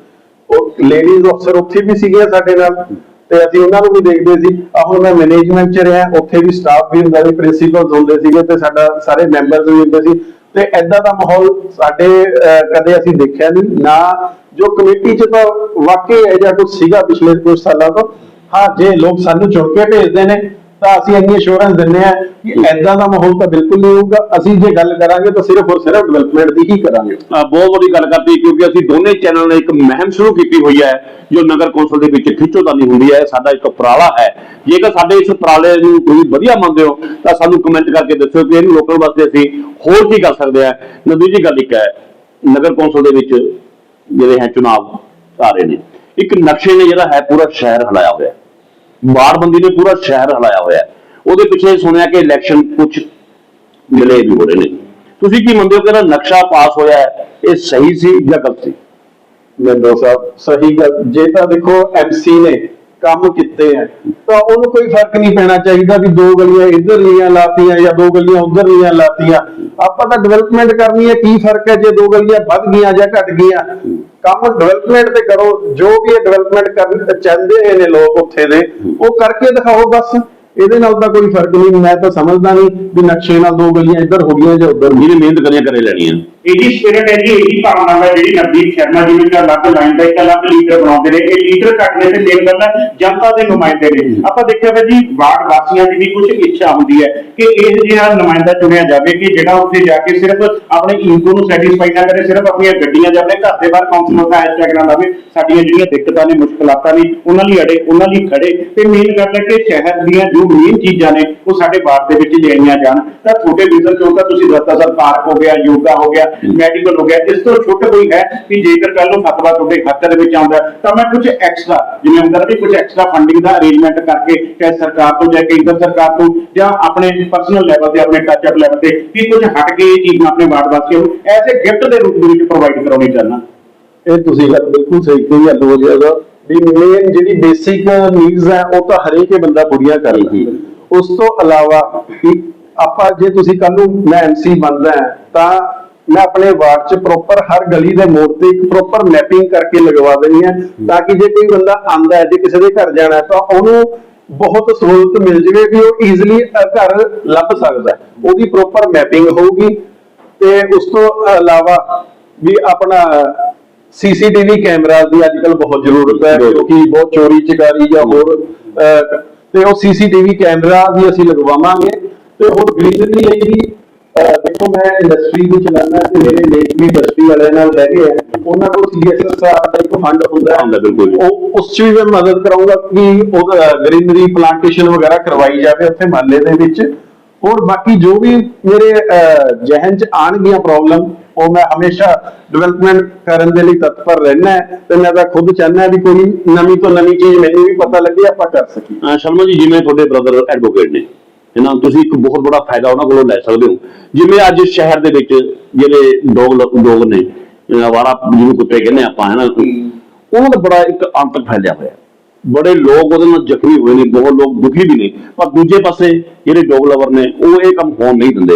ਉਹ ਲੇਡੀਜ਼ ਅਫਸਰ ਉੱਥੇ ਵੀ ਸੀਗੇ ਸਾਡੇ ਨਾਲ ਤੇ ਅਸੀਂ ਉਹਨਾਂ ਨੂੰ ਵੀ ਦੇਖਦੇ ਸੀ। ਆ ਹੁਣ ਮੈਂ ਮੈਨੇਜਮੈਂਟ ਚ ਰਿਹਾ, ਉੱਥੇ ਵੀ ਸਟਾਫ ਵੀ ਹੁੰਦਾ ਸੀ ਪ੍ਰਿੰਸੀਪਲਸ ਹੁੰਦੇ ਸੀਗੇ ਤੇ ਸਾਡਾ ਸਾਰੇ ਮੈਂਬਰਸ ਵੀ ਹੁੰਦੇ ਸੀ। ਤੇ ਐਦਾਂ ਦਾ ਮਾਹੌਲ ਸਾਡੇ ਕਦੇ ਅਸੀਂ ਦੇਖਿਆ ਨਹੀਂ। ਨਾ ਜੋ ਕਮੇਟੀ ਚ ਤਾਂ ਵਾਕਈ ਇਹ ਜਿਹਾ ਕੁਝ ਸੀਗਾ ਪਿਛਲੇ ਕੁਝ ਸਾਲਾਂ ਤੋਂ। ਹਾਂ ਜੇ ਲੋਕ ਸਾਨੂੰ ਚੁਣ ਕੇ ਭੇਜਦੇ ਨੇ, ਤਾਂ ਅਸੀਂ ਇੰਨੀ ਅਸ਼ੋਰੈਂਸ ਦਿੰਦੇ ਆ ਕਿ ਐਦਾਂ ਦਾ ਮਾਹੌਲ ਤਾਂ ਬਿਲਕੁਲ ਨਹੀਂ ਹੋਊਗਾ। ਅਸੀਂ ਜੇ ਗੱਲ ਕਰਾਂਗੇ ਤਾਂ ਸਿਰਫ ਔਰ ਸਿਰਫ ਡਿਵੈਲਪਮੈਂਟ ਦੀ ਹੀ ਕਰਾਂਗੇ। ਬਹੁਤ ਵੱਡੀ ਗੱਲ ਕਰਤੀ, ਕਿਉਂਕਿ ਅਸੀਂ ਦੋਨੇ ਚੈਨਲ ਨੇ ਇੱਕ ਮੁਹਿੰਮ ਸ਼ੁਰੂ ਕੀਤੀ ਹੋਈ ਹੈ, ਜੋ ਨਗਰ ਕੌਂਸਲ ਦੇ ਵਿੱਚ ਖਿੱਚੋਤਾਨੀ ਹੁੰਦੀ ਹੈ। ਸਾਡਾ ਇੱਕ ਉਪਰਾਲਾ ਹੈ। ਜੇਕਰ ਸਾਡੇ ਇਸ ਉਪਰਾਲੇ ਨੂੰ ਤੁਸੀਂ ਵਧੀਆ ਮੰਨਦੇ ਹੋ, ਤਾਂ ਸਾਨੂੰ ਕਮੈਂਟ ਕਰਕੇ ਦੱਸਿਓ ਕਿ ਇਹਨੂੰ ਲੋਕਲ ਵਾਸਤੇ ਅਸੀਂ ਹੋਰ ਕੀ ਕਰ ਸਕਦੇ ਹਾਂ। ਨਵੀਂ ਗੱਲ ਇੱਕ ਹੈ, ਨਗਰ ਕੌਂਸਲ ਦੇ ਵਿੱਚ ਜਿਹੜੇ ਹੈ ਚੁਣਾਵ ਆ ਰਹੇ ਨੇ। ਇੱਕ ਨਕਸ਼ੇ ਨੇ ਜਿਹੜਾ ਹੈ, ਪੂਰਾ ਸ਼ਹਿਰ ਹਲਾਇਆ ਹੋਇਆ ਬਾੜਬੰਦੀ ਨੇ ਪੂਰਾ ਸ਼ਹਿਰ ਹਿਲਾਇਆ ਹੋਇਆ ਉਹਦੇ ਪਿੱਛੇ ਸੁਣਿਆ ਕਿ ਇਲੈਕਸ਼ਨ ਕੁਝ ਮਿਲੇ ਵੀ ਹੋ ਰਹੇ ਨੇ। ਤੁਸੀਂ ਕੀ ਮੰਨਦੇ ਹੋ ਕਿ ਨਕਸ਼ਾ ਪਾਸ ਹੋਇਆ ਹੈ? ਇਹ ਸਹੀ ਸੀ ਜਾਂ ਗਲਤ ਸੀ? ਮੈਂਬਰ ਸਾਹਿਬ ਸਹੀ ਗੱਲ ਜੇ ਤਾਂ ਦੇਖੋ ਐਮਸੀ ਨੇ ਕੰਮ ਕੀਤੇ ਆ। ਤਾਂ ਉਹਨੂੰ ਕੋਈ ਫ਼ਰਕ ਨਹੀਂ ਪੈਣਾ ਚਾਹੀਦਾ ਵੀ ਦੋ ਗਲੀਆਂ ਇੱਧਰ ਲੀਆਂ ਲਾਤੀਆਂ ਜਾਂ ਦੋ ਗਲੀਆਂ ਉੱਧਰ ਲੀਆਂ ਲਾਤੀਆਂ। ਆਪਾਂ ਤਾਂ ਡਿਵੈਲਪਮੈਂਟ ਕਰਨੀ ਹੈ, ਕੀ ਫ਼ਰਕ ਹੈ ਜੇ ਦੋ ਗਲੀਆਂ ਵੱਧ ਗਈਆਂ ਜਾਂ ਘਟ ਗਈਆਂ। ਕੰਮ ਡਿਵੈਲਪਮੈਂਟ ਤੇ ਕਰੋ, ਜੋ ਵੀ ਇਹ ਡਿਵੈਲਪਮੈਂਟ ਕਰਨ ਚਾਹੁੰਦੇ ਨੇ ਲੋਕ ਉੱਥੇ ਦੇ, ਉਹ ਕਰਕੇ ਦਿਖਾਓ ਬਸ। ਇਹਦੇ ਨਾਲ ਤਾਂ ਕੋਈ ਫ਼ਰਕ ਨਹੀਂ ਮੈਂ ਤਾਂ ਸਮਝਦਾ ਨਹੀਂ ਵੀ ਨਕਸ਼ੇ ਨਾਲ ਦੋ ਗਲੀਆਂ ਇੱਧਰ ਹੋ ਗਈਆਂ ਜਾਂ ਉੱਧਰ ਜਿਹਨੇ ਮਿਹਨਤ ਕਰੀਆਂ ਕਰੇ ਲੈਣੀਆਂ। ਇਹਦੀ ਸਪਿਰਿਟ ਹੈ ਜੀ ਇਹਦੀ ਭਾਵਨਾ ਹੈ ਜਿਹੜੀ ਨਵਦੀਪ ਸ਼ਰਮਾ ਜੀ ਨੂੰ ਇੱਕ ਅਲੱਗ ਲਾਈਨ ਦਾ ਇੱਕ ਅਲੱਗ ਲੀਡਰ ਬਣਾਉਂਦੇ ਨੇ। ਇਹ ਲੀਡਰ ਘਟਨੇ ਤੇ ਮੇਨ ਗੱਲ ਹੈ ਜਨਤਾ ਦੇ ਨੁਮਾਇੰਦੇ ਨੇ। ਆਪਾਂ ਦੇਖਿਆ ਵਾ ਜੀ ਵਾਰਡ ਵਾਸੀਆਂ ਦੀ ਵੀ ਕੁਝ ਇੱਛਾ ਹੁੰਦੀ ਹੈ ਕਿ ਇਹ ਜਿਹੜਾ ਨੁਮਾਇੰਦਾ ਚੁਣਿਆ ਜਾਵੇ ਕਿ ਜਿਹੜਾ ਉੱਥੇ ਜਾ ਕੇ ਸਿਰਫ ਆਪਣੇ ਈਗੋ ਨੂੰ ਸੈਟੀਸਫਾਈ ਨਾ ਕਰੇ ਸਿਰਫ ਆਪਣੀਆਂ ਗੱਡੀਆਂ ਜਾਂ ਆਪਣੇ ਘਰ ਦੇ ਬਾਹਰ ਕਾਉਂਸਲਰ ਦਾ ਹੈਸ਼ਟੈਗ ਨਾ ਲਾਵੇ। ਸਾਡੀਆਂ ਜਿਹੜੀਆਂ ਦਿੱਕਤਾਂ ਨੇ ਮੁਸ਼ਕਲਾਤਾਂ ਨੇ ਉਹਨਾਂ ਲਈ ਅੜੇ ਉਹਨਾਂ ਲਈ ਖੜੇ। ਤੇ ਮੇਨ ਗੱਲ ਹੈ ਕਿ ਸ਼ਹਿਰ ਦੀਆਂ ਜੋ ਮੇਨ ਚੀਜ਼ਾਂ ਨੇ ਉਹ ਸਾਡੇ ਵਾਰਡ ਦੇ ਵਿੱਚ ਲਿਆਈਆਂ ਜਾਣ। ਤਾਂ ਤੁਹਾਡੇ ਵਿਜ਼ਨ ਚੋਂ ਤਾਂ ਤੁਸੀਂ ਦੱਸਤਾ ਸਰ ਪਾਰਕ ਹੋ ਗਿਆ ਯੋਗਾ ਹੋ ਗਿਆ ਮੈਡੀਕਲ ਹੋ ਗਿਆ ਇਸ ਤੋਂ ਛੁੱਟ ਕੋਈ ਹੈ ਕਿ ਜੇਕਰ ਕੱਲ ਨੂੰ ਫਤਵਾ ਤੁਹਾਡੇ ਖਾਤੇ ਦੇ ਵਿੱਚ ਆਉਂਦਾ ਤਾਂ ਮੈਂ ਕੁਝ ਐਕਸਟਰਾ ਜਿਵੇਂ ਹੁੰਦਾ ਕਿ ਕੁਝ ਐਕਸਟਰਾ ਫੰਡਿੰਗ ਦਾ ਅਰੇਂਜਮੈਂਟ ਕਰਕੇ ਚਾਹੇ ਸਰਕਾਰ ਤੋਂ ਜਾਂ ਕੇਂਦਰ ਸਰਕਾਰ ਤੋਂ ਜਾਂ ਆਪਣੇ ਪਰਸਨਲ ਲੈਵਲ ਤੇ ਆਪਣੇ ਟੱਚ ਅਪ ਲੈਵਲ ਤੇ ਵੀ ਕੁਝ ਹਟ ਕੇ ਇਹ ਚੀਜ਼ ਆਪਣੇ ਵਾਰਡ ਵਾਸੀਆਂ ਨੂੰ ਐਜ਼ ਗਿਫਟ ਦੇ ਰੂਪ ਦੇ ਵਿੱਚ ਪ੍ਰੋਵਾਈਡ ਕਰਾਉਣੀ ਚਾਹੁੰਦਾ। ਇਹ ਤੁਸੀਂ ਗੱਲ ਬਿਲਕੁਲ ਸਹੀ ਕਹੀ ਹੈ ਲੋ ਜ਼ਿਆਦਾ ਵੀ ਮੇਨ ਜਿਹੜੀ ਬੇਸਿਕ ਨੀਡਸ ਹੈ ਉਹ ਤਾਂ ਹਰੇਕ ਬੰਦਾ ਪੂਰੀਆਂ ਕਰਦਾ ਹੈ। ਉਸ ਤੋਂ ਇਲਾਵਾ ਆਪਾਂ ਜੇ ਤੁਸੀਂ ਕੱਲ ਨੂੰ ਮੈਂ ਐਮਸੀ ਬਣਦਾ ਤਾਂ ਮੈਂ ਆਪਣੇ ਵਾਰਡ 'ਚ ਪ੍ਰੋਪਰ ਹਰ ਗਲੀ ਦੇ ਮੋੜ ਤੇ ਇੱਕ ਪ੍ਰੋਪਰ ਮੈਪਿੰਗ ਕਰਕੇ ਲਗਵਾ ਦੇਣੀ ਹੈ ਤਾਂ ਕਿ ਜੇ ਕੋਈ ਬੰਦਾ ਆਂਦਾ ਹੈ ਜੇ ਕਿਸੇ ਦੇ ਘਰ ਜਾਣਾ ਤਾਂ ਉਹਨੂੰ ਬਹੁਤ ਸਹੂਲਤ ਮਿਲ ਜਵੇ ਵੀ ਉਹ ਈਜ਼ੀਲੀ ਘਰ ਲੱਭ ਸਕਦਾ। ਉਹਦੀ ਪ੍ਰੋਪਰ ਮੈਪਿੰਗ ਹੋਊਗੀ ਤੇ ਉਸ ਤੋਂ ਇਲਾਵਾ ਵੀ ਆਪਣਾ ਸੀਸੀਟੀਵੀ ਕੈਮਰਾਜ਼ ਦੀ ਅੱਜਕੱਲ ਬਹੁਤ ਜ਼ਰੂਰਤ ਹੈ ਕਿਉਂਕਿ ਬਹੁਤ ਚੋਰੀ ਚਕਾਰੀ ਜਾਂ ਹੋਰ ਤੇ ਉਹ ਸੀਸੀਟੀਵੀ ਕੈਮਰਾ ਵੀ ਅਸੀਂ ਲਗਵਾਵਾਂਗੇ ਤੇ ਹੋਰ ਗ੍ਰੀਨਰੀ ਲਈ ਵੀ ਦੇਖੋ ਮੈਂ ਇੰਡਸਟਰੀ ਵੀ ਚਲਾਉਣਾ ਤੇ ਮੇਰੇ ਲੇਟ ਵੀ ਇੰਡਸਟਰੀ ਵਾਲਿਆਂ ਨਾਲ ਬਹਿ ਗਏ ਆ ਉਹਨਾਂ ਕੋਲ ਸੀਐਸਐਸ ਦਾ ਇੱਕ ਫੰਡ ਹੁੰਦਾ ਹੁੰਦਾ ਬਿਲਕੁਲ। ਉਹ ਉਸ 'ਚ ਵੀ ਮੈਂ ਮਦਦ ਕਰਾਂਗਾ ਕਿ ਉਹ ਗ੍ਰੀਨਰੀ ਪਲਾਂਟੇਸ਼ਨ ਵਗੈਰਾ ਕਰਵਾਈ ਜਾਵੇ ਉੱਥੇ ਮਹੱਲੇ ਦੇ ਵਿੱਚ। ਹੋਰ ਬਾਕੀ ਜੋ ਵੀ ਮੇਰੇ ਜ਼ਿਹਨ 'ਚ ਆਣਗੀਆਂ ਪ੍ਰੋਬਲਮ ਉਹ ਮੈਂ ਹਮੇਸ਼ਾ ਡਿਵੈਲਪਮੈਂਟ ਕਰਨ ਦੇ ਲਈ ਤਤਪਰ ਰਹਿਣਾ ਤੇ ਮੈਂ ਤਾਂ ਖੁਦ ਚਾਹੁੰਦਾ ਵੀ ਕੋਈ ਨਵੀਂ ਤੋਂ ਨਵੀਂ ਚੀਜ਼ ਮੈਨੂੰ ਵੀ ਪਤਾ ਲੱਗੇ, ਆਪਾਂ ਕਰ ਸਕੀਏ। ਸ਼ਰਮਾ ਜੀ, ਜਿਵੇਂ ਤੁਹਾਡੇ ਬ੍ਰਦਰ ਐਡਵੋਕੇਟ ਨੇ ਇਹਨਾਂ ਤੁਸੀਂ ਇੱਕ ਬਹੁਤ ਬੜਾ ਫਾਇਦਾ ਉਹਨਾਂ ਕੋਲੋਂ ਲੈ ਸਕਦੇ ਹੋ। ਜਿਵੇਂ ਅੱਜ ਸ਼ਹਿਰ ਦੇ ਵਿੱਚ ਜਿਹੜੇ ਡੋਗ ਡੋਗ ਨੇ, ਅਹ ਜਿਹਨੂੰ ਕੁੱਤੇ ਕਹਿੰਦੇ ਆਪਾਂ, ਹੈ ਨਾ ਉਹਨਾਂ ਦਾ ਬੜਾ ਇੱਕ ਅੰਤਕ ਫੈਲਿਆ ਹੋਇਆ। ਬੜੇ ਲੋਕ ਉਹਦੇ ਨਾਲ ਜ਼ਖਮੀ ਹੋਏ ਨੇ, ਬਹੁਤ ਲੋਕ ਦੁਖੀ ਵੀ ਨੇ। ਪਰ ਦੂਜੇ ਪਾਸੇ ਜਿਹੜੇ ਡੋਗ ਲਵਰ ਨੇ, ਉਹ ਇਹ ਕੰਮ ਹੋਣ ਨਹੀਂ ਦਿੰਦੇ।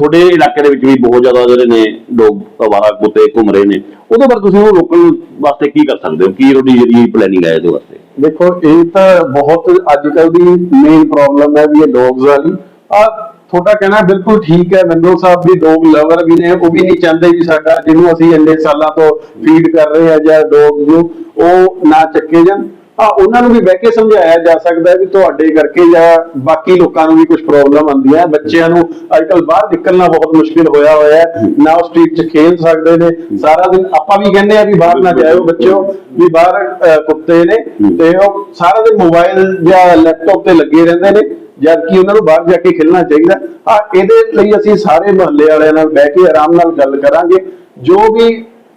ਤੁਹਾਡੇ ਇਲਾਕੇ ਦੇ ਵਿੱਚ ਵੀ ਬਹੁਤ ਜ਼ਿਆਦਾ ਜਿਹੜੇ ਨੇ ਡੋਗ ਅਵਾਰਾ ਕੁੱਤੇ ਘੁੰਮ ਰਹੇ ਨੇ। ਉਹਦੇ ਬਾਰੇ ਤੁਸੀਂ ਉਹ ਰੋਕਣ ਵਾਸਤੇ ਕੀ ਕਰ ਸਕਦੇ ਹੋ? ਕੀ ਤੁਹਾਡੀ ਜਿਹੜੀ ਪਲੈਨਿੰਗ ਹੈ ਇਹਦੇ ਵਾਸਤੇ? ਦੇਖੋ, ਇਹ ਤਾਂ ਬਹੁਤ ਅੱਜ ਕੱਲ ਦੀ ਮੇਨ ਪ੍ਰੋਬਲਮ ਹੈ ਵੀ ਇਹ ਡੌਗਸ ਵਾਲੀ ਆ ਤੁਹਾਡਾ ਕਹਿਣਾ ਬਿਲਕੁਲ ਠੀਕ ਹੈ ਮੰਦੋ ਸਾਹਿਬ ਵੀ ਡੌਗ ਲਵਰ ਵੀ ਨੇ, ਉਹ ਵੀ ਨਹੀਂ ਚਾਹੁੰਦੇ ਵੀ ਸਾਡਾ, ਜਿਹਨੂੰ ਅਸੀਂ ਇੰਨੇ ਸਾਲਾਂ ਤੋਂ ਫੀਡ ਕਰ ਰਹੇ ਆ ਜਾਂ ਡੌਗ ਨੂੰ, ਉਹ ਨਾ ਚੱਕੇ ਜਾਣ। ਆ ਉਹਨਾਂ ਨੂੰ ਵੀ ਬਹਿ ਕੇ ਸਮਝਾਇਆ ਜਾ ਸਕਦਾ ਹੈ ਵੀ ਤੁਹਾਡੇ ਕਰਕੇ ਜਾਂ ਬਾਕੀ ਲੋਕਾਂ ਨੂੰ ਵੀ ਕੁਝ ਪ੍ਰੋਬਲਮ ਆਉਂਦੀਆਂ ਬੱਚਿਆਂ ਨੂੰ ਅੱਜਕੱਲ ਬਾਹਰ ਨਿਕਲਣਾ ਬਹੁਤ ਮੁਸ਼ਕਿਲ ਹੋਇਆ ਹੋਇਆ ਹੈ। ਨਾ ਉਹ ਸਟਰੀਟ 'ਚ ਖੇਲ ਸਕਦੇ ਨੇ। ਸਾਰਾ ਦਿਨ ਆਪਾਂ ਵੀ ਕਹਿੰਦੇ ਆ ਵੀ ਬਾਹਰ ਨਾ ਜਾਇਓ ਬੱਚਿਓ ਵੀ ਬਾਹਰ ਕੁੱਤੇ ਨੇ ਤੇ ਉਹ ਸਾਰਾ ਦਿਨ ਮੋਬਾਈਲ ਜਾਂ ਲੈਪਟਾਪ ਤੇ ਲੱਗੇ ਰਹਿੰਦੇ ਨੇ। ਜਦ ਕਿ ਉਹਨਾਂ ਨੂੰ ਬਾਹਰ ਜਾ ਕੇ ਖੇਲਣਾ ਚਾਹੀਦਾ ਆ ਇਹਦੇ ਲਈ ਅਸੀਂ ਸਾਰੇ ਮੁਹੱਲੇ ਵਾਲਿਆਂ ਨਾਲ ਬਹਿ ਕੇ ਆਰਾਮ ਨਾਲ ਗੱਲ ਕਰਾਂਗੇ। ਜੋ ਵੀ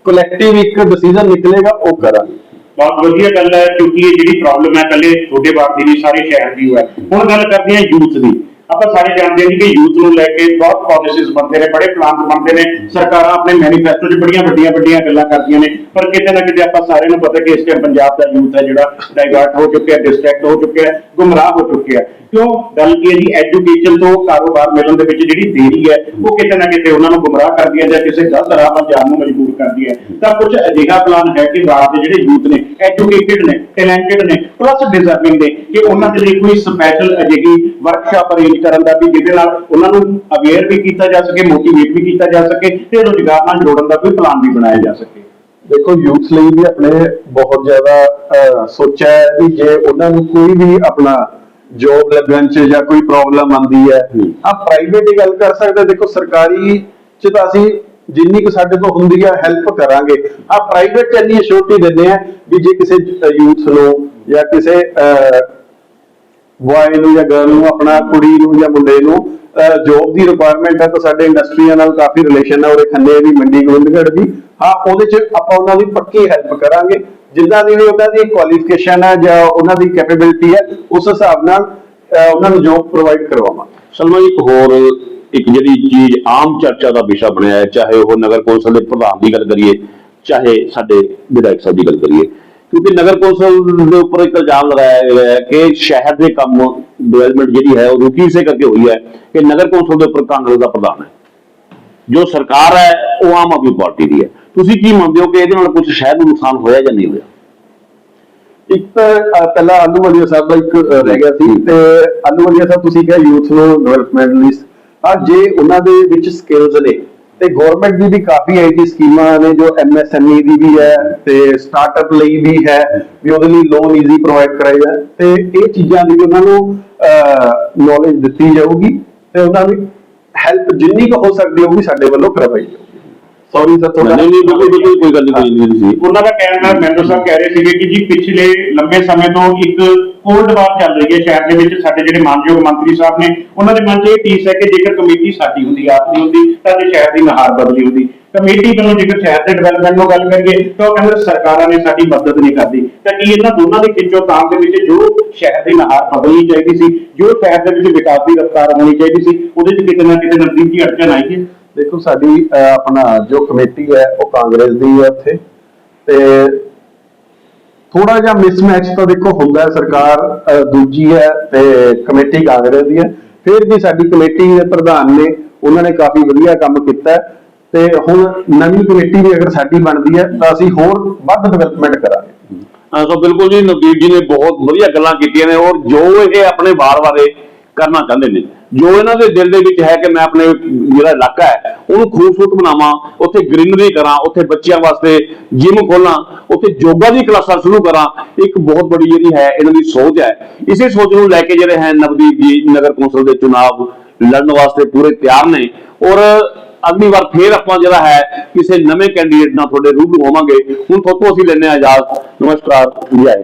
ਕਲੈਕਟਿਵ ਇੱਕ ਡਿਸੀਜਨ ਨਿਕਲੇਗਾ ਉਹ ਕਰਾਂਗੇ। ਬਹੁਤ ਵਧੀਆ ਗੱਲ ਹੈ, ਕਿਉਂਕਿ ਇਹ ਜਿਹੜੀ ਪ੍ਰੋਬਲਮ ਹੈ ਕੱਲੇ ਤੁਹਾਡੇ ਬਾਪ ਦੀ ਨਹੀਂ, ਸਾਰੇ ਸ਼ਹਿਰ ਦੀ ਹੈ। ਹੁਣ ਗੱਲ ਕਰਦੇ ਹਾਂ ਯੂਥ ਦੀ। ਆਪਾਂ ਸਾਰੇ ਜਾਣਦੇ ਹਾਂ ਕਿ ਯੂਥ ਨੂੰ ਲੈ ਕੇ ਬਹੁਤ ਪਾਲਿਸੀਜ਼ ਬਣਦੇ ਨੇ, ਬੜੇ ਪਲਾਨ ਬਣਦੇ ਨੇ। ਸਰਕਾਰਾਂ ਆਪਣੇ ਮੈਨੀਫੈਸਟੋ 'ਚ ਬੜੀਆਂ ਵੱਡੀਆਂ ਵੱਡੀਆਂ ਗੱਲਾਂ ਕਰਦੀਆਂ ਨੇ। ਪਰ ਕਿਤੇ ਨਾ ਕਿਤੇ ਆਪਾਂ ਸਾਰਿਆਂ ਨੂੰ ਪਤਾ ਕਿ ਇਸ ਟਾਈਮ ਪੰਜਾਬ ਦਾ ਯੂਥ ਹੈ ਜਿਹੜਾ ਡਾਈਵਰਟ ਹੋ ਚੁੱਕਿਆ ਡਿਸਟਰੈਕਟ ਹੋ ਚੁੱਕਿਆ, ਗੁੰਮਰਾਹ ਹੋ ਚੁੱਕਿਆ। ਕਿਉਂ ਗੱਲ ਕੀ ਹੈ ਜੀ ਐਜੂਕੇਸ਼ਨ ਤੋਂ ਕਾਰੋਬਾਰ ਮਿਲਣ ਦੇ ਵਿੱਚ ਜਿਹੜੀ ਦੇਰੀ ਹੈ, ਉਹ ਕਿਤੇ ਨਾ ਕਿਤੇ ਉਹਨਾਂ ਨੂੰ ਗੁੰਮਰਾਹ ਕਰਦੀ ਹੈ ਜਾਂ ਕਿਸੇ ਗਲਤ ਰਾਹ 'ਤੇ ਜਾਣ ਨੂੰ ਮਜਬੂਰ ਕਰਦੀ ਹੈ। ਤਾਂ ਕੁਝ ਅਜਿਹਾ ਪਲਾਨ ਹੈ ਕਿ ਰਾਜ ਦੇ ਜਿਹੜੇ ਯੂਥ ਨੇ ਐਜੂਕੇਟਿਡ ਨੇ ਟੈਲੈਂਟਡ ਨੇ ਪਲੱਸ ਡਿਜ਼ਰਵਿੰਗ ਨੇ, ਕਿ ਉਹਨਾਂ ਦੇ ਲਈ ਕੋਈ ਸਪੈਸ਼ਲ ਅਜਿਹੀ ਵਰਕਸ਼ਾਪ ਅਰੇਂਜ ਕਰਨ ਦਾ ਵੀ, ਜਿਹਦੇ ਨਾਲ ਉਹਨਾਂ ਨੂੰ ਅਵੇਅਰ ਵੀ ਕੀਤਾ ਜਾ ਸਕੇ ਮੋਟੀਵੇਟ ਵੀ ਕੀਤਾ ਜਾ ਸਕੇ ਤੇ ਰੋਜ਼ਗਾਰ ਨਾਲ ਜੋੜਨ ਦਾ ਕੋਈ ਪਲਾਨ ਵੀ ਬਣਾਇਆ ਜਾ ਸਕੇ। ਦੇਖੋ ਯੂਥ ਲਈ ਵੀ ਆਪਣੇ ਬਹੁਤ ਜ਼ਿਆਦਾ ਸੋਚਿਆ ਹੈ ਵੀ ਜੇ ਉਹਨਾਂ ਨੂੰ ਕੋਈ ਵੀ ਆਪਣਾ ਜੋਬ ਲੱਗਣ ਚ ਜਾਂ ਕੋਈ ਪ੍ਰੋਬਲਮ ਆਉਂਦੀ ਹੈ। ਆ ਪ੍ਰਾਈਵੇਟ ਹੀ ਗੱਲ ਕਰ ਸਕਦੇ ਦੇਖੋ ਸਰਕਾਰੀ ਚ ਤਾਂ ਅਸੀਂ ਜਿੰਨੀ ਕੁ ਸਾਡੇ ਤੋਂ ਹੁੰਦੀ ਹੈ ਹੈਲਪ ਕਰਾਂਗੇ। ਆ ਪ੍ਰਾਈਵੇਟ ਚ ਇੰਨੀ ਅਸ਼ੋਰਟੀ ਦਿੰਦੇ ਆ ਵੀ ਜੇ ਕਿਸੇ ਯੂਥ ਨੂੰ ਜਾਂ ਕਿਸੇ ਬॉय ਨੂੰ ਜਾਂ ਗਰਲ ਨੂੰ ਆਪਣਾ ਕੁੜੀ ਨੂੰ ਜਾਂ ਮੁੰਡੇ ਨੂੰ ਜੋਬ ਦੀ ਰਿਕੁਆਇਰਮੈਂਟ ਹੈ ਤਾਂ ਸਾਡੇ ਇੰਡਸਟਰੀਆਂ ਨਾਲ ਕਾਫੀ ਰਿਲੇਸ਼ਨ ਹੈ ਔਰ ਖੰਨੇ ਦੀ ਮੰਡੀ ਗੋਬਿੰਦਗੜ੍ਹ ਦੀ। ਹਾਂ ਉਹਦੇ ਚ ਆਪਾਂ ਉਹਨਾਂ ਦੀ ਪੱਕੀ ਹੈਲਪ ਕਰਾਂਗੇ। ਜਿੱਦਾਂ ਦੀ ਵੀ ਉਹਨਾਂ ਦੀ ਕੁਆਲੀਫਿਕੇਸ਼ਨ ਹੈ ਜਾਂ ਉਹਨਾਂ ਦੀ ਕੈਪੇਬਿਲਿਟੀ ਹੈ, ਉਸ ਹਿਸਾਬ ਨਾਲ ਉਹਨਾਂ ਨੂੰ ਜੋਬ ਪ੍ਰੋਵਾਈਡ ਕਰਵਾਵਾਂਗੇ। ਸਲਮਾ ਇੱਕ ਹੋਰ, ਇੱਕ ਜਿਹੜੀ ਚੀਜ਼ ਆਮ ਚਰਚਾ ਦਾ ਵਿਸ਼ਾ ਬਣਿਆ ਹੈ, ਚਾਹੇ ਉਹ ਨਗਰ ਕੌਂਸਲ ਦੇ ਪ੍ਰਧਾਨ ਦੀ ਗੱਲ ਕਰੀਏ, ਚਾਹੇ ਸਾਡੇ ਵਿਧਾਇਕ ਸਾਹਿਬ ਦੀ ਗੱਲ ਕਰੀਏ, ਕਿਉਂਕਿ ਨਗਰ ਕੌਂਸਲ ਦੇ ਉੱਪਰ ਇੱਕ ਇਲਜ਼ਾਮ ਲਗਾਇਆ ਗਿਆ ਹੈ ਕਿ ਸ਼ਹਿਰ ਦੇ ਕੰਮ ਡਿਵੈਲਪਮੈਂਟ ਜਿਹੜੀ ਹੈ, ਉਹ ਰੁਕੀ ਇਸੇ ਕਰਕੇ ਹੋਈ ਹੈ ਕਿ ਨਗਰ ਕੌਂਸਲ ਦੇ ਉੱਪਰ ਕਾਂਗਰਸ ਦਾ ਪ੍ਰਧਾਨ ਹੈ। ਜੋ ਸਰਕਾਰ ਹੈ, ਉਹ ਆਮ ਆਦਮੀ ਪਾਰਟੀ ਦੀ ਹੈ। ਤੁਸੀਂ ਕੀ ਮੰਨਦੇ ਹੋ ਕਿ ਇਹਦੇ ਨਾਲ ਕੁਝ ਸ਼ਹਿਰ ਨੂੰ ਨੁਕਸਾਨ ਹੋਇਆ ਜਾਂ ਨਹੀਂ ਹੋਇਆ? ਇੱਕ ਤਾਂ ਅਹ, ਪਹਿਲਾਂ ਆਲੂ ਵਾਲੀਆ ਸਾਹਿਬ ਦਾ ਇੱਕ ਅਹ, ਰਹਿ ਗਿਆ ਸੀ ਤੇ ਆਲੂ ਵਾਲੀਆ ਸਾਹਿਬ ਤੁਸੀਂ ਕਿਹਾ ਯੂਥ ਨੂੰ ਡਿਵੈਲਪਮੈਂਟ ਲਈ। ਆ ਜੇ ਉਹਨਾਂ ਦੇ ਵਿੱਚ ਸਕਿੱਲਸ ਨੇ ਤੇ government the we coffee IT ਸਕੀਮਾਂ ਨੇ ਜੋ ਐਮਐਸਐਮਈ ਦੀ ਵੀ ਹੈ ਤੇ ਸਟਾਰਟਅਪ ਲਈ ਵੀ ਹੈ ਵੀ ਉਹਦੇ ਲਈ ਲੋਨ ਈਜ਼ੀ ਪ੍ਰੋਵਾਈਡ ਕਰਾਏ ਜਾ ਤੇ ਇਹ ਚੀਜ਼ਾਂ ਦੀ ਵੀ ਉਹਨਾਂ ਨੂੰ ਨੌਲੇਜ ਦਿੱਤੀ ਜਾਊਗੀ ਤੇ ਉਹਨਾਂ ਦੀ ਹੈਲਪ ਜਿੰਨੀ ਕੁ ਹੋ ਸਕਦੀ ਹੋਊਗੀ ਸਾਡੇ ਵੱਲੋਂ ਕਰਵਾਈ ਜਾਊਗੀ। ਸੌਰੀ ਸਰ ਤੁਹਾਡਾ ਨਹੀਂ ਨਹੀਂ ਬਿਲਕੁਲ ਬਿਲਕੁਲ ਕੋਈ ਗੱਲ ਨਹੀਂ ਕੋਈ ਨਹੀਂ ਉਹਨਾਂ ਦਾ ਕਹਿਣਾ ਮੈਂਬਰ ਸਾਹਿਬ ਕਹਿ ਰਹੇ ਸੀਗੇ ਕਿ ਜੀ ਪਿਛਲੇ ਲੰਬੇ ਸਮੇਂ ਤੋਂ ਇੱਕ ਕੋਲਡ ਵਾਰ ਚੱਲ ਰਹੀ ਹੈ ਸ਼ਹਿਰ ਦੇ ਵਿੱਚ ਸਾਡੇ ਜਿਹੜੇ ਮਾਨਯੋਗ ਮੰਤਰੀ ਸਾਹਿਬ ਨੇ ਉਹਨਾਂ ਦੇ ਮਨ 'ਚ ਇਹ ਟੀਸ ਹੈ ਕਿ ਜੇਕਰ ਕਮੇਟੀ ਸਾਡੀ ਹੁੰਦੀ ਆਪਣੀ ਹੁੰਦੀ ਤਾਂ ਜੇ ਸ਼ਹਿਰ ਦੀ ਨਹਾਰ ਬਦਲੀ ਹੁੰਦੀ। ਕਮੇਟੀ ਵੱਲੋਂ ਜੇਕਰ ਸ਼ਹਿਰ ਦੇ ਡਿਵੈਲਪਮੈਂਟ ਨੂੰ ਗੱਲ ਕਰੀਏ ਤਾਂ ਉਹ ਕਹਿੰਦੇ ਸਰਕਾਰਾਂ ਨੇ ਸਾਡੀ ਮਦਦ ਨਹੀਂ ਕਰਦੀ। ਤਾਂ ਕੀ ਇਹਨਾਂ ਦੋਨਾਂ ਦੇ ਖਿੱਚੋ ਤਾਮ ਦੇ ਵਿੱਚ ਜੋ ਸ਼ਹਿਰ ਦੀ ਨਹਾਰ ਬਦਲਣੀ ਚਾਹੀਦੀ ਸੀ ਜੋ ਸ਼ਹਿਰ ਦੇ ਵਿੱਚ ਵਿਕਾਸ ਦੀ ਰਫ਼ਤਾਰ ਹੋਣੀ ਚਾਹੀਦੀ ਸੀ ਉਹਦੇ 'ਚ ਕਿਤੇ ਨਾ ਕਿਤੇ ਨਜ਼ਦੀਕੀ ਅੜਚਨ ਆਈ ਹੈ? ਦੇਖੋ ਸਾਡੀ ਆਪਣਾ ਜੋ ਕਮੇਟੀ ਹੈ, ਉਹ ਕਾਂਗਰਸ ਦੀ ਹੈ ਉੱਥੇ। ਤੇ ਥੋੜਾ ਜਿਹਾ ਮਿਸਮੈਚ ਤਾਂ ਦੇਖੋ ਹੁੰਦਾ ਸਰਕਾਰ ਦੂਜੀ ਹੈ ਤੇ ਕਮੇਟੀ ਕਾਂਗਰਸ ਦੀ ਹੈ। ਫਿਰ ਵੀ ਸਾਡੀ ਕਮੇਟੀ ਦੇ ਪ੍ਰਧਾਨ ਨੇ, ਉਹਨਾਂ ਨੇ ਕਾਫੀ ਵਧੀਆ ਕੰਮ ਕੀਤਾ ਤੇ ਹੁਣ ਨਵੀਂ ਕਮੇਟੀ ਵੀ ਅਗਰ ਸਾਡੀ ਬਣਦੀ ਹੈ, ਤਾਂ ਅਸੀਂ ਹੋਰ ਵੱਧ ਡਿਵੈਲਪਮੈਂਟ ਕਰਾਂਗੇ। ਹਾਂ, ਸੋ ਬਿਲਕੁਲ ਜੀ, ਨਵਦੀਪ ਜੀ ਨੇ ਬਹੁਤ ਵਧੀਆ ਗੱਲਾਂ ਕੀਤੀਆਂ ਨੇ, ਔਰ ਜੋ ਇਹ ਆਪਣੇ ਬਾਰ ਬਾਰੇ ਕਰਨਾ ਚਾਹੁੰਦੇ ਨੇ। ਜੋ ਇਹਨਾਂ ਦੇ ਦਿਲ ਦੇ ਵਿੱਚ ਹੈ ਕਿ ਮੈਂ ਆਪਣੇ ਜਿਹੜਾ ਇਲਾਕਾ ਹੈ, ਉਹਨੂੰ ਖੂਬਸੂਰਤ ਬਣਾਵਾਂ, ਉੱਥੇ ਗ੍ਰੀਨਰੀ ਕਰਾਂ, ਉੱਥੇ ਬੱਚਿਆਂ ਵਾਸਤੇ ਜਿਮ ਖੋਲਾਂ, ਉੱਥੇ ਯੋਗਾ ਦੀ ਕਲਾਸਾਂ ਸ਼ੁਰੂ ਕਰਾਂ, ਇੱਕ ਬਹੁਤ ਬੜੀ ਜਿਹੜੀ ਹੈ ਇਹਨਾਂ ਦੀ ਸੋਚ ਹੈ। ਇਸੇ ਸੋਚ ਨੂੰ ਲੈ ਕੇ ਜਿਹੜੇ ਹੈ ਨਵਦੀਪ ਜੀ, ਨਗਰ ਕੌਂਸਲ ਦੇ ਚੁਣਾਵ ਲੜਨ ਵਾਸਤੇ ਪੂਰੇ ਤਿਆਰ ਨੇ। ਔਰ ਅਗਲੀ ਵਾਰ ਫੇਰ ਆਪਾਂ ਜਿਹੜਾ ਹੈ ਕਿਸੇ ਨਵੇਂ ਕੈਂਡੀਡੇਟ ਨਾਲ ਤੁਹਾਡੇ ਰੂਬਰੂ ਹੋਵਾਂਗੇ। ਹੁਣ ਤੋਂ ਅਸੀਂ ਲੈਣੇ ਆਜ਼ਾਦ ਨਮਸਕਾਰ, ਜੀ ਆਏ